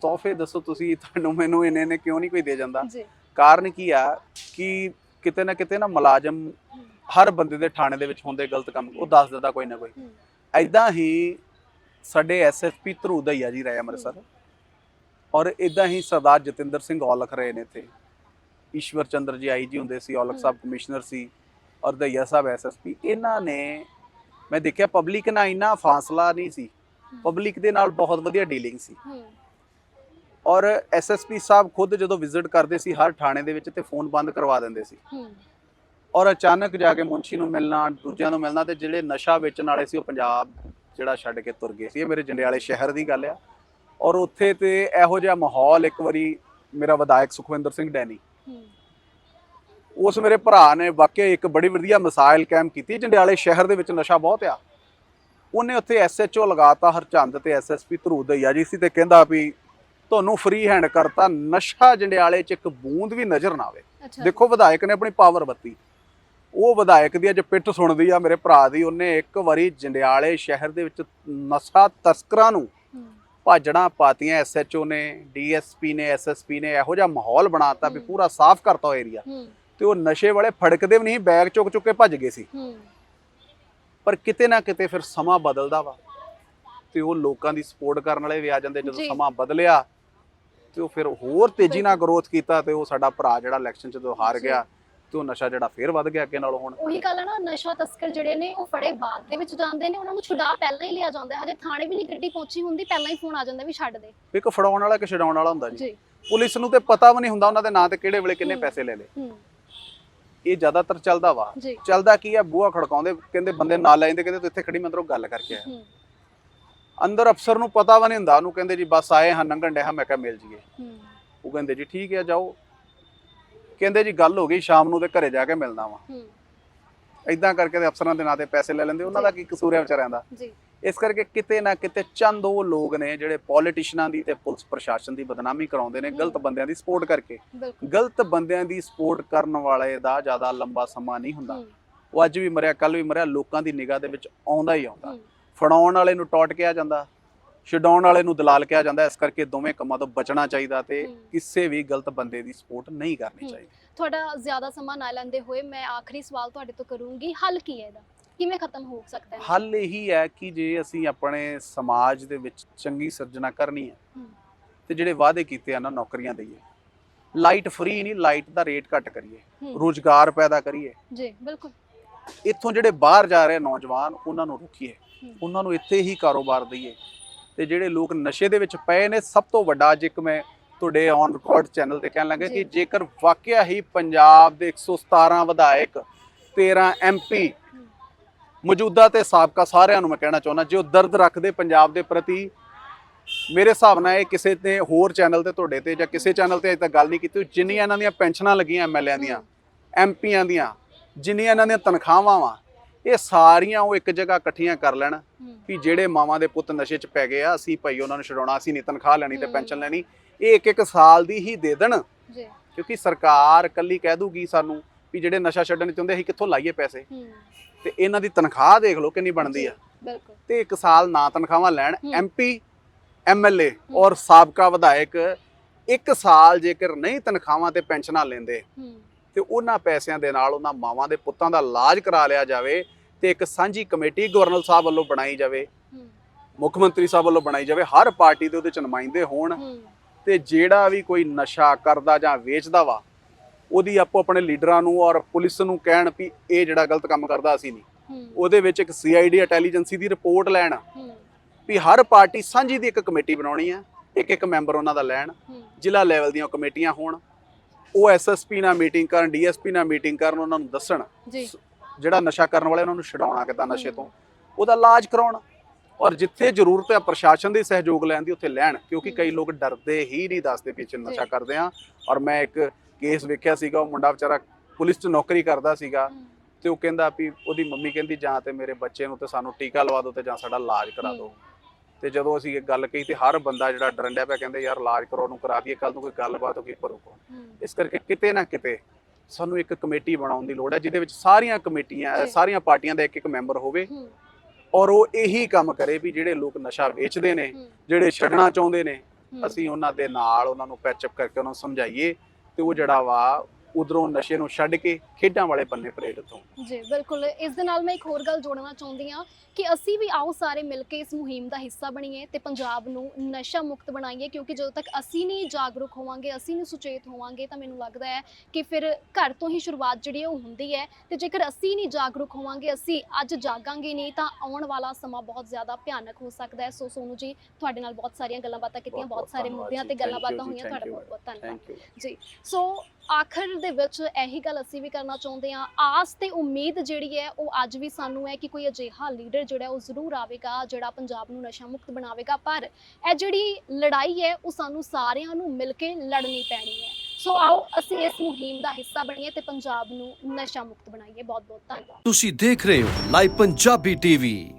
S2: ਤੋਹਫੇ ਦੱਸੋ ਤੁਸੀਂ ਤੁਹਾਨੂੰ ਮੈਨੂੰ ਇਹਨੇ ਨੇ ਕਿਉਂ ਨਹੀਂ ਕੋਈ ਦੇ ਜਾਂਦਾ?
S1: ਜੀ।
S2: ਕਾਰਨ ਕੀ ਆ ਕਿ ਕਿਤੇ ਨਾ ਕਿਤੇ ਨਾ ਮੁਲਾਜ਼ਮ ਹਰ ਬੰਦੇ ਦੇ ਥਾਣੇ ਦੇ ਵਿੱਚ ਹੁੰਦੇ ਗਲਤ ਕੰਮ ਉਹ ਦੱਸ ਦਿੰਦਾ ਕੋਈ ਨਾ ਕੋਈ।
S1: ਹੂੰ।
S2: ਐਦਾਂ ਹੀ ਸਾਡੇ ਐਸਐਸਪੀ ਧਰੂ ਦਈਆ ਜੀ ਰਹੇ ਅੰਮ੍ਰਿਤਸਰ। ਔਰ ਇਦਾਂ ਹੀ ਸਰਦਾਰ ਜਤਿੰਦਰ ਸਿੰਘ ਔਲਖ ਰਹੇ ਨੇ ਇੱਥੇ। ਈਸ਼ਵਰ ਚੰਦਰ ਜੀ ਆਈ ਜੀ ਹੁੰਦੇ ਸੀ ਔਲਖ ਸਾਹਿਬ ਕਮਿਸ਼ਨਰ ਸੀ ਔਰ ਦਈਆ ਸਾਹਿਬ ਐਸਐਸਪੀ ਇਹਨਾਂ ਨੇ ਮੈਂ ਦੇਖਿਆ ਪਬਲਿਕ ਨਾਲ ਇੰਨਾ ਫਾਸਲਾ ਨਹੀਂ ਸੀ। ਪਬਲਿਕ ਦੇ ਨਾਲ ਬਹੁਤ ਵਧੀਆ ਡੀਲਿੰਗ ਸੀ। ਔਰ ਐਸਐਸਪੀ ਸਾਹਿਬ ਖੁਦ ਜਦੋਂ ਵਿਜ਼ਿਟ ਕਰਦੇ ਸੀ ਹਰ ਥਾਣੇ ਦੇ ਵਿੱਚ ਤੇ ਫੋਨ ਬੰਦ ਕਰਵਾ ਦਿੰਦੇ ਸੀ। ਔਰ ਅਚਾਨਕ ਜਾ ਕੇ ਮੁੰਸ਼ੀ ਨੂੰ ਮਿਲਣਾ ਦੂਜਿਆਂ ਨੂੰ ਮਿਲਣਾ ਤੇ ਜਿਹੜੇ ਨਸ਼ਾ ਵੇਚਣ ਵਾਲੇ ਸੀ ਉਹ ਪੰਜਾਬ ਜਿਹੜਾ ਛੱਡ ਕੇ ਤੁਰ ਗਏ ਸੀ। ਇਹ ਮੇਰੇ ਜੰਡਿਆਲੇ ਸ਼ਹਿਰ ਦੀ ਗੱਲ ਆ। ਔਰ ਉੱਥੇ ਤੇ ਇਹੋ ਜਿਹਾ ਮਾਹੌਲ ਇੱਕ ਵਾਰੀ ਮੇਰਾ ਵਿਧਾਇਕ ਸੁਖਵਿੰਦਰ ਸਿੰਘ ਡੈਨੀ। ਉਸ ਮੇਰੇ ਭਰਾ ਨੇ ਵਾਕਿਆ ਇੱਕ ਬੜੀ ਵਧੀਆ ਮਿਸਾਈਲ ਕਾਇਮ ਕੀਤੀ। ਜੰਡਿਆਲੇ ਸ਼ਹਿਰ ਦੇ ਵਿੱਚ ਨਸ਼ਾ ਬਹੁਤ ਆ। ਉਹਨੇ ਉੱਥੇ ਐਸਐਚਓ ਲਗਾਤਾ ਹਰਚੰਦ ਤੇ ਐਸਐਸਪੀ ਧਰੂ ਦਈਆ ਜੀ ਸੀ ਤੇ ਕਹਿੰਦਾ ਵੀ ਤੁਹਾਨੂੰ ਫ੍ਰੀ ਹੈਂਡ ਕਰਤਾ ਨਸ਼ਾ ਜੰਡਿਆਲੇ 'ਚ ਇੱਕ ਬੂੰਦ ਵੀ ਨਜ਼ਰ ਨਾ ਆਵੇ। ਦੇਖੋ ਵਿਧਾਇਕ ਨੇ ਆਪਣੀ ਪਾਵਰ ਬੱਤੀ ਉਹ ਵਿਧਾਇਕ ਦੀ ਅੱਜ ਪਿੱਠ ਸੁਣਦੀ ਆ ਮੇਰੇ ਭਰਾ ਦੀ। ਉਹਨੇ ਇੱਕ ਵਾਰੀ ਜੰਡਿਆਲੇ ਸ਼ਹਿਰ ਦੇ ਵਿੱਚ ਨਸ਼ਾ ਤਸਕਰਾਂ ਨੂੰ ਭਾਜੜਾਂ ਪਾਤੀਆਂ ਐਸਐਚਓ ਨੇ ਡੀਐਸਪੀ ਨੇ ਐਸਐਸਪੀ ਨੇ ਇਹੋ ਜਿਹਾ ਮਾਹੌਲ ਬਣਾਤਾ ਵੀ। ਪੂਰਾ ਸਾਫ਼ ਕਰਤਾ ਉਹ ਏਰੀਆ ਤੇ ਉਹ ਨਸ਼ੇ ਵਾਲੇ ਫੜਕਦੇ ਵੀ ਨਹੀਂ ਬੈਗ ਚੁੱਕ ਚੁੱਕ ਕੇ ਭੱਜ ਗਏ ਸੀ ਪਰ ਕਿਤੇ ਨਾ ਕਿਤੇ ਫਿਰ ਸਮਾਂ ਬਦਲਦਾ ਵਾ ਤੇ ਉਹ ਲੋਕਾਂ ਦੀ ਸਪੋਰਟ ਕਰਨ ਵਾਲੇ ਵੀ ਆ ਜਾਂਦੇ ਜਦੋਂ। ਸਮਾਂ ਬਦਲਿਆ ਤੇ ਉਹ ਫਿਰ ਹੋਰ ਤੇਜ਼ੀ ਨਾਲ ਗਰੋਥ ਕੀਤਾ ਤੇ ਉਹ ਸਾਡਾ ਭਰਾ ਜਿਹੜਾ ਇਲੈਕਸ਼ਨ 'ਚ ਜਦੋਂ ਹਾਰ। ਗਿਆ ਤੇ ਉਹ ਨਸ਼ਾ ਜਿਹੜਾ ਫੇਰ ਵੱਧ ਗਿਆ ਅੱਗੇ ਨਾਲੋਂ ਹੁਣ।
S1: ਉਹੀ ਗੱਲ ਹੈ ਨਾ ਨਸ਼ਾ ਤਸਕਰ ਜਿਹੜੇ ਨੇ ਉਹ ਫੜੇ ਬਾਅਦ ਦੇ ਵਿੱਚ ਜਾਂਦੇ ਨੇ ਉਹਨਾਂ ਨੂੰ ਛੁਡਾ ਪਹਿਲਾਂ ਹੀ ਲਿਆ ਜਾਂਦਾ ਹਜੇ ਥਾਣੇ ਵੀ ਨਹੀਂ ਗੱਡੀ ਪਹੁੰਚੀ ਹੁੰਦੀ ਪਹਿਲਾਂ ਹੀ ਫੋਨ ਆ ਜਾਂਦਾ ਵੀ ਛੱਡ ਦੇ।
S2: ਇੱਕ ਫੜਾਉਣ ਵਾਲਾ ਕਿ ਛਡਾਉਣ ਵਾਲਾ ਹੁੰਦਾ ਜੀ। ਪੁਲਿਸ ਨੂੰ ਤੇ ਪਤਾ ਵੀ ਨਹੀਂ ਹੁੰਦਾ ਉਹਨਾਂ ਦੇ ਨਾਂ ਤੇ ਕਿਹੜੇ ਵੇਲੇ ਕਿੰਨੇ। ਪੈਸੇ ਲੈ ਲਏ। ਇਹ ਜ਼ਿਆਦਾਤਰ ਚੱਲਦਾ ਵਾ। ਚੱਲਦਾ ਕੀ ਆ ਬੂਹਾ ਖੜਕਾਉਂਦੇ ਕਹਿੰਦੇ ਬੰਦੇ ਨਾਲ ਲੈ ਜਾਂਦੇ ਕਹਿੰਦੇ ਤੂੰ ਇੱਥੇ ਖੜੀ ਮੈਂ ਤੇਰੇ ਗੱਲ ਕਰਕੇ ਆਇਆ। ਅੰਦਰ ਅਫਸਰ ਨੂੰ ਪਤਾ ਵੀ ਨਹੀਂ ਹੁੰਦਾ ਉਹਨੂੰ ਕਹਿੰਦੇ ਜੀ ਬਸ ਆਏ ਹਾਂ ਨੰਗਣ ਡਿਆ ਮੈਂ ਕਿਹਾ ਮਿਲ ਜੀਏ। ਉਹ ਕਹਿੰਦੇ ਜੀ ਠੀਕ ਹੈ ਜਾਓ। ਕਹਿੰਦੇ ਜੀ ਗੱਲ ਹੋ ਗਈ ਸ਼ਾਮ ਨੂੰ ਤੇ ਘਰੇ ਜਾ ਕੇ ਮਿਲਣਾ ਵਾ।
S1: ਹੂੰ।
S2: ਇਦਾਂ ਕਰਕੇ ਤੇ ਅਫਸਰਾਂ ਦੇ ਨਾਂ ਤੇ ਪੈਸੇ ਲੈ ਲੈਂਦੇ ਉਹਨਾਂ ਦਾ ਕੀ ਕਸੂਰ ਹੈ ਵਿਚਾਰਿਆਂ ਦਾ?
S1: ਜੀ।
S2: ਇਸ ਕਰਕੇ ਕਿਤੇ ਨਾ ਕਿਤੇ ਚੰਦ ਉਹ ਲੋਕ ਨੇ ਜਿਹੜੇ ਪੋਲੀਟੀਸ਼ੀਅਨਾਂ ਦੀ ਤੇ ਪੁਲਿਸ ਪ੍ਰਸ਼ਾਸਨ ਦੀ ਬਦਨਾਮੀ ਕਰਾਉਂਦੇ ਨੇ ਗਲਤ ਬੰਦਿਆਂ ਦੀ ਸਪੋਰਟ ਕਰਕੇ।
S1: ਬਿਲਕੁਲ।
S2: ਗਲਤ ਬੰਦਿਆਂ ਦੀ ਸਪੋਰਟ ਕਰਨ ਵਾਲੇ ਦਾ ਜ਼ਿਆਦਾ ਲੰਬਾ ਸਮਾਂ ਨਹੀਂ ਹੁੰਦਾ।
S1: ਹੂੰ।
S2: ਉਹ ਅੱਜ ਵੀ ਮਰਿਆ ਕੱਲ ਵੀ ਮਰਿਆ ਲੋਕਾਂ ਦੀ ਨਿਗਾਹ ਦੇ ਵਿੱਚ ਆਉਂਦਾ ਹੀ ਆਉਂਦਾ।
S1: ਹੂੰ।
S2: ਫੜਾਉਣ ਵਾਲੇ ਨੂੰ ਟੌਟ ਕਿਹਾ ਜਾਂਦਾ। ਛਡਾਉਣ ਵਾਲੇ ਨੂੰ ਦਲਾਲ ਕਿਹਾ ਜਾਂਦਾ ਇਸ ਕਰਕੇ ਦੋਵੇਂ ਕੰਮਾਂ ਤੋਂ ਬਚਣਾ ਚਾਹੀਦਾ ਤੇ। ਕਿਸੇ ਵੀ ਗਲਤ ਬੰਦੇ ਦੀ ਸਪੋਰਟ ਨਹੀਂ ਕਰਨੀ। ਚਾਹੀਦੀ
S1: ਤੁਹਾਡਾ ਜ਼ਿਆਦਾ ਸਮਾਂ ਨਾ ਲੈਂਦੇ ਹੋਏ ਮੈਂ ਆਖਰੀ ਸਵਾਲ ਤੁਹਾਡੇ ਤੋਂ ਕਰੂੰਗੀ ਹੱਲ ਕੀ ਹੈ ਇਹਦਾ ਕਿਵੇਂ ਖਤਮ ਹੋ ਸਕਦਾ ਹੈ
S2: ਹੱਲ ਇਹੀ ਹੈ ਕਿ ਜੇ ਅਸੀਂ ਆਪਣੇ ਸਮਾਜ ਦੇ ਵਿੱਚ ਚੰਗੀ ਸਿਰਜਣਾ ਕਰਨੀ ਹੈ। ਤੇ ਜਿਹੜੇ ਵਾਅਦੇ ਕੀਤੇ ਆ ਨਾ ਨੌਕਰੀਆਂ ਦਈਏ ਲਾਈਟ ਫ੍ਰੀ ਨਹੀਂ ਲਾਈਟ ਦਾ ਰੇਟ ਘੱਟ ਕਰੀਏ। ਰੋਜ਼ਗਾਰ ਪੈਦਾ ਕਰੀਏ
S1: ਜੀ ਬਿਲਕੁਲ
S2: ਇੱਥੋਂ ਜਿਹੜੇ ਬਾਹਰ ਜਾ ਰਹੇ ਨੌਜਵਾਨ ਉਹਨਾਂ ਨੂੰ ਰੋਕੀਏ। ਉਹਨਾਂ ਨੂੰ ਇੱਥੇ ਹੀ ਕਾਰੋਬਾਰ ਦਈਏ ਤੇ ਜਿਹੜੇ ਲੋਕ ਨਸ਼ੇ ਦੇ ਵਿੱਚ ਪਏ ਨੇ ਸਭ ਤੋਂ ਵੱਡਾ ਅੱਜ ਇੱਕ ਮੈਂ ਤੁਹਾਡੇ ਔਨ ਰਿਕਾਰਡ ਚੈਨਲ ਤੇ ਕਹਿਣ ਲੱਗਾ। ਕਿ ਜੇਕਰ ਵਾਕਿਆ ਹੀ ਪੰਜਾਬ ਦੇ 117 ਵਿਧਾਇਕ 13 ਐਮਪੀ ਮੌਜੂਦਾ ਤੇ ਸਾਬਕਾ ਸਾਰਿਆਂ ਨੂੰ ਮੈਂ ਕਹਿਣਾ ਚਾਹੁੰਦਾ ਜੋ ਦਰਦ ਰੱਖਦੇ ਪੰਜਾਬ ਦੇ ਪ੍ਰਤੀ ਮੇਰੇ ਹਿਸਾਬ ਨਾਲ ਇਹ ਕਿਸੇ ਤੇ ਹੋਰ ਚੈਨਲ ਤੇ ਤੁਹਾਡੇ ਤੇ ਜਾਂ ਕਿਸੇ ਚੈਨਲ ਤੇ ਅਜੇ ਤੱਕ ਗੱਲ ਨਹੀਂ ਕੀਤੀ ਜਿੰਨੀਆਂ ਇਹਨਾਂ ਦੀਆਂ ਪੈਨਸ਼ਨਾਂ ਲੱਗੀਆਂ ਐਮਐਲਏਆਂ ਦੀਆਂ ਐਮਪੀਆਂ ਦੀਆਂ ਜਿੰਨੀਆਂ ਇਹਨਾਂ ਦੀਆਂ ਤਨਖਾਹਾਂ ਵਾ ਇਹ ਸਾਰੀਆਂ ਉਹ ਇੱਕ ਜਗ੍ਹਾ ਇਕੱਠੀਆਂ ਕਰ ਲੈਣ ਵੀ ਜਿਹੜੇ ਮਾਵਾਂ ਦੇ ਪੁੱਤ ਨਸ਼ੇ 'ਚ ਪੈ ਗਏ ਆ ਅਸੀਂ ਭਾਈ ਉਹਨਾਂ ਨੂੰ ਛਡਾਉਣਾ ਅਸੀਂ ਨਹੀਂ ਤਨਖਾਹ ਲੈਣੀ ਤੇ। ਪੈਨਸ਼ਨ ਲੈਣੀ ਇਹ ਇੱਕ ਇੱਕ ਸਾਲ ਦੀ ਹੀ ਦੇ ਦੇਣ।
S1: ਜੀ।
S2: ਕਿਉਂਕਿ ਸਰਕਾਰ ਕੱਲੀ ਕਹਿ ਦੂਗੀ ਸਾਨੂੰ ਵੀ ਜਿਹੜੇ ਨਸ਼ਾ ਛੱਡਣ ਚਾਹੁੰਦੇ ਅਸੀਂ ਕਿੱਥੋਂ ਲਾਈਏ ਪੈਸੇ? ਤੇ ਇਹਨਾਂ ਦੀ ਤਨਖਾਹ ਦੇਖ ਲਓ ਕਿੰਨੀ ਬਣਦੀ ਆ।
S1: ਬਿਲਕੁਲ।
S2: ਤੇ ਇੱਕ ਸਾਲ ਨਾ ਤਨਖਾਹਾਂ ਲੈਣ। ਐਮਪੀ ਐਮਐਲਏ ਔਰ ਸਾਬਕਾ ਵਿਧਾਇਕ ਇੱਕ ਸਾਲ ਜੇਕਰ ਨਹੀਂ ਤਨਖਾਹਾਂ ਤੇ ਪੈਨਸ਼ਨਾਂ ਲੈਂਦੇ ਤੇ ਉਹਨਾਂ ਪੈਸਿਆਂ ਦੇ ਨਾਲ ਉਹਨਾਂ ਮਾਵਾਂ ਦੇ ਪੁੱਤਾਂ ਦਾ ਇਲਾਜ ਕਰਾ ਲਿਆ ਜਾਵੇ ਤੇ ਇੱਕ ਸਾਂਝੀ ਕਮੇਟੀ ਗਵਰਨਰ ਸਾਹਿਬ ਵੱਲੋਂ ਬਣਾਈ ਜਾਵੇ
S1: ਹੂੰ।
S2: ਮੁੱਖ ਮੰਤਰੀ ਸਾਹਿਬ ਵੱਲੋਂ ਬਣਾਈ ਜਾਵੇ ਹਰ ਪਾਰਟੀ ਦੇ ਉਹਦੇ ਚ ਨੁਮਾਇੰਦੇ ਹੋਣ
S1: ਹੂੰ।
S2: ਤੇ ਜਿਹੜਾ ਵੀ ਕੋਈ ਨਸ਼ਾ ਕਰਦਾ ਜਾਂ ਵੇਚਦਾ ਵਾ ਉਹਦੀ ਆਪੋ ਆਪਣੇ ਲੀਡਰਾਂ ਨੂੰ ਔਰ ਪੁਲਿਸ ਨੂੰ ਕਹਿਣ ਵੀ ਇਹ ਜਿਹੜਾ ਗਲਤ ਕੰਮ ਕਰਦਾ ਅਸੀਂ ਨਹੀਂ।
S1: ਹੂੰ।
S2: ਉਹਦੇ ਵਿੱਚ ਇੱਕ ਸੀਆਈਡੀ ਇੰਟੈਲੀਜੈਂਸੀ ਦੀ ਰਿਪੋਰਟ ਲੈਣ
S1: ਹੂੰ।
S2: ਵੀ ਹਰ ਪਾਰਟੀ ਸਾਂਝੀ ਦੀ ਇੱਕ ਕਮੇਟੀ ਬਣਾਉਣੀ ਆ ਇੱਕ ਇੱਕ ਮੈਂਬਰ ਉਹਨਾਂ ਦਾ ਲੈਣ
S1: ਹੂੰ।
S2: ਜ਼ਿਲ੍ਹਾ ਲੈਵਲ ਦੀਆਂ ਕਮੇਟੀਆਂ ਹੋਣ ਉਹ ਐਸਐਸਪੀ ਨਾਲ ਮੀਟਿੰਗ ਕਰਨ ਡੀਐਸਪੀ ਨਾਲ ਮੀਟਿੰਗ ਕਰਨ ਉਹਨਾਂ ਨੂੰ ਦੱਸਣ ਜਿਹੜਾ ਨਸ਼ਾ ਕਰਨ ਵਾਲੇ ਉਹਨਾਂ ਨੂੰ ਛਡਾਉਣਾ ਕਿੱਦਾਂ ਨਸ਼ੇ ਤੋਂ? ਉਹਦਾ ਇਲਾਜ ਕਰਾਉਣ। ਔਰ ਜਿੱਥੇ ਜ਼ਰੂਰਤ ਹੈ ਪ੍ਰਸ਼ਾਸਨ ਦੇ ਸਹਿਯੋਗ ਲੈਣ ਦੀ ਉੱਥੇ ਲੈਣ ਕਿਉਂਕਿ ਕਈ ਲੋਕ ਡਰਦੇ ਹੀ ਨਹੀਂ ਦੱਸਦੇ ਪਿੱਛੇ ਨਸ਼ਾ
S1: ਜੀ।
S2: ਕਰਦੇ ਆ। ਔਰ ਮੈਂ ਇੱਕ ਕੇਸ ਵੇਖਿਆ ਸੀਗਾ ਉਹ ਮੁੰਡਾ ਵਿਚਾਰਾ ਪੁਲਿਸ 'ਚ ਨੌਕਰੀ ਕਰਦਾ ਸੀਗਾ ਤੇ ਉਹ ਕਹਿੰਦਾ ਵੀ ਉਹਦੀ ਮੰਮੀ ਕਹਿੰਦੀ ਜਾਂ ਤੇ ਮੇਰੇ ਬੱਚੇ ਨੂੰ ਤੇ ਸਾਨੂੰ ਟੀਕਾ ਲਵਾ ਦਿਓ ਤੇ ਜਾਂ ਸਾਡਾ ਇਲਾਜ ਕਰਾ ਦਿਓ। ਤੇ ਜਦੋਂ ਅਸੀਂ ਇਹ ਗੱਲ ਕਹੀ ਤੇ ਹਰ ਬੰਦਾ ਜਿਹੜਾ ਡਰਨ ਡਿਆ ਪਿਆ ਕਹਿੰਦੇ ਯਾਰ ਇਲਾਜ ਕਰੋ ਉਹਨੂੰ ਕਰਾ ਦਈਏ ਕੱਲ ਨੂੰ ਕੋਈ ਗੱਲਬਾਤ ਹੋ ਗਈ ਕੌਣ
S1: ਹੂੰ।
S2: ਇਸ ਕਰਕੇ ਕਿਤੇ ਨਾ ਕਿਤੇ ਸਾਨੂੰ ਇੱਕ ਕਮੇਟੀ ਬਣਾਉਣ ਦੀ ਲੋੜ ਹੈ ਜਿਹਦੇ ਵਿੱਚ ਸਾਰੀਆਂ ਕਮੇਟੀਆਂ। ਸਾਰੀਆਂ ਪਾਰਟੀਆਂ ਦਾ ਇੱਕ ਇੱਕ ਮੈਂਬਰ ਹੋਵੇ ਔਰ ਉਹ ਇਹੀ ਕੰਮ ਕਰੇ ਵੀ ਜਿਹੜੇ ਲੋਕ ਨਸ਼ਾ ਵੇਚਦੇ ਨੇ ਜਿਹੜੇ ਛੱਡਣਾ ਚਾਹੁੰਦੇ ਨੇ। ਅਸੀਂ ਉਹਨਾਂ ਦੇ ਨਾਲ ਉਹਨਾਂ ਨੂੰ ਪੈਚਅਪ ਕਰਕੇ ਉਹਨਾਂ ਨੂੰ ਸਮਝਾਈਏ ਤੇ ਉਹ ਜਿਹੜਾ ਵਾ ਉਧਰੋਂ ਨਸ਼ੇ ਨੂੰ ਛੱਡ ਕੇ ਖੇਡਾਂ ਵਾਲੇ ਬੰਨੇ ਪ੍ਰੇਰਿਤ ਹੋਣ
S1: ਜੀ ਬਿਲਕੁਲ। ਇਸ ਦੇ ਨਾਲ ਮੈਂ ਇੱਕ ਹੋਰ ਗੱਲ ਜੋੜਨਾ ਚਾਹੁੰਦੀ ਹਾਂ ਕਿ ਅਸੀਂ ਵੀ ਆਓ ਸਾਰੇ ਮਿਲ ਕੇ ਇਸ ਮੁਹਿੰਮ ਦਾ ਹਿੱਸਾ ਬਣੀਏ ਤੇ ਪੰਜਾਬ ਨੂੰ ਨਸ਼ਾ ਮੁਕਤ ਬਣਾਈਏ ਕਿਉਂਕਿ ਜਦੋਂ ਤੱਕ ਅਸੀਂ ਨਹੀਂ ਜਾਗਰੂਕ ਹੋਵਾਂਗੇ ਅਸੀਂ ਨਹੀਂ ਸੁਚੇਤ ਹੋਵਾਂਗੇ ਤਾਂ ਮੈਨੂੰ ਲੱਗਦਾ ਹੈ ਕਿ ਫਿਰ ਘਰ ਤੋਂ ਹੀ ਸ਼ੁਰੂਆਤ ਜਿਹੜੀ ਉਹ ਹੁੰਦੀ ਹੈ ਤੇ ਜੇਕਰ ਅਸੀਂ ਨਹੀਂ ਜਾਗਰੂਕ ਹੋਵਾਂਗੇ ਅਸੀਂ ਅੱਜ ਜਾਗਾਂਗੇ ਨਹੀਂ ਤਾਂ ਆਉਣ ਵਾਲਾ ਸਮਾਂ ਬਹੁਤ ਜ਼ਿਆਦਾ ਭਿਆਨਕ ਹੋ ਸਕਦਾ ਹੈ। ਸੋ ਸੋਨੂ ਜੀ ਤੁਹਾਡੇ ਨਾਲ ਬਹੁਤ ਸਾਰੀਆਂ ਗੱਲਾਂ ਬਾਤਾਂ ਕੀਤੀਆਂ ਬਹੁਤ ਸਾਰੇ ਮੁੱਦਿਆਂ ਤੇ ਗੱਲਾਂ ਬਾਤਾਂ ਹੋਈਆਂ ਤੁਹਾਡਾ ਬਹੁਤ ਬਹੁਤ ਧੰਨਵਾਦ। ਜੀ ਸੋ ਆਖਰ ਦੇ ਵਿੱਚ ਇਹੀ ਗੱਲ ਅਸੀਂ ਵੀ ਕਰਨਾ ਚਾਹੁੰਦੇ ਹਾਂ। ਆਸ ਤੇ ਉਮੀਦ ਜਿਹੜੀ ਹੈ, ਉਹ ਅੱਜ ਵੀ ਸਾਨੂੰ ਹੈ ਕਿ ਕੋਈ ਅਜਿਹਾ ਲੀਡਰ ਜਿਹੜਾ ਉਹ ਜ਼ਰੂਰ ਆਵੇਗਾ, ਜਿਹੜਾ ਪੰਜਾਬ ਨੂੰ ਨਸ਼ਾ ਮੁਕਤ ਬਣਾਵੇਗਾ। ਪਰ ਇਹ ਜਿਹੜੀ ਲੜਾਈ ਹੈ, ਉਹ ਸਾਨੂੰ ਸਾਰਿਆਂ ਨੂੰ ਮਿਲ ਕੇ ਲੜਨੀ ਪੈਣੀ ਹੈ। ਸੋ ਆਓ, ਅਸੀਂ ਇਸ ਮੁਹਿੰਮ ਦਾ ਹਿੱਸਾ ਬਣੀਏ ਤੇ ਪੰਜਾਬ ਨੂੰ ਨਸ਼ਾ ਮੁਕਤ ਬਣਾਈਏ। ਬਹੁਤ ਬਹੁਤ ਧੰਨਵਾਦ।
S3: ਤੁਸੀਂ ਦੇਖ ਰਹੇ ਹੋ ਲਾਈਵ ਪੰਜਾਬੀ ਟੀਵੀ।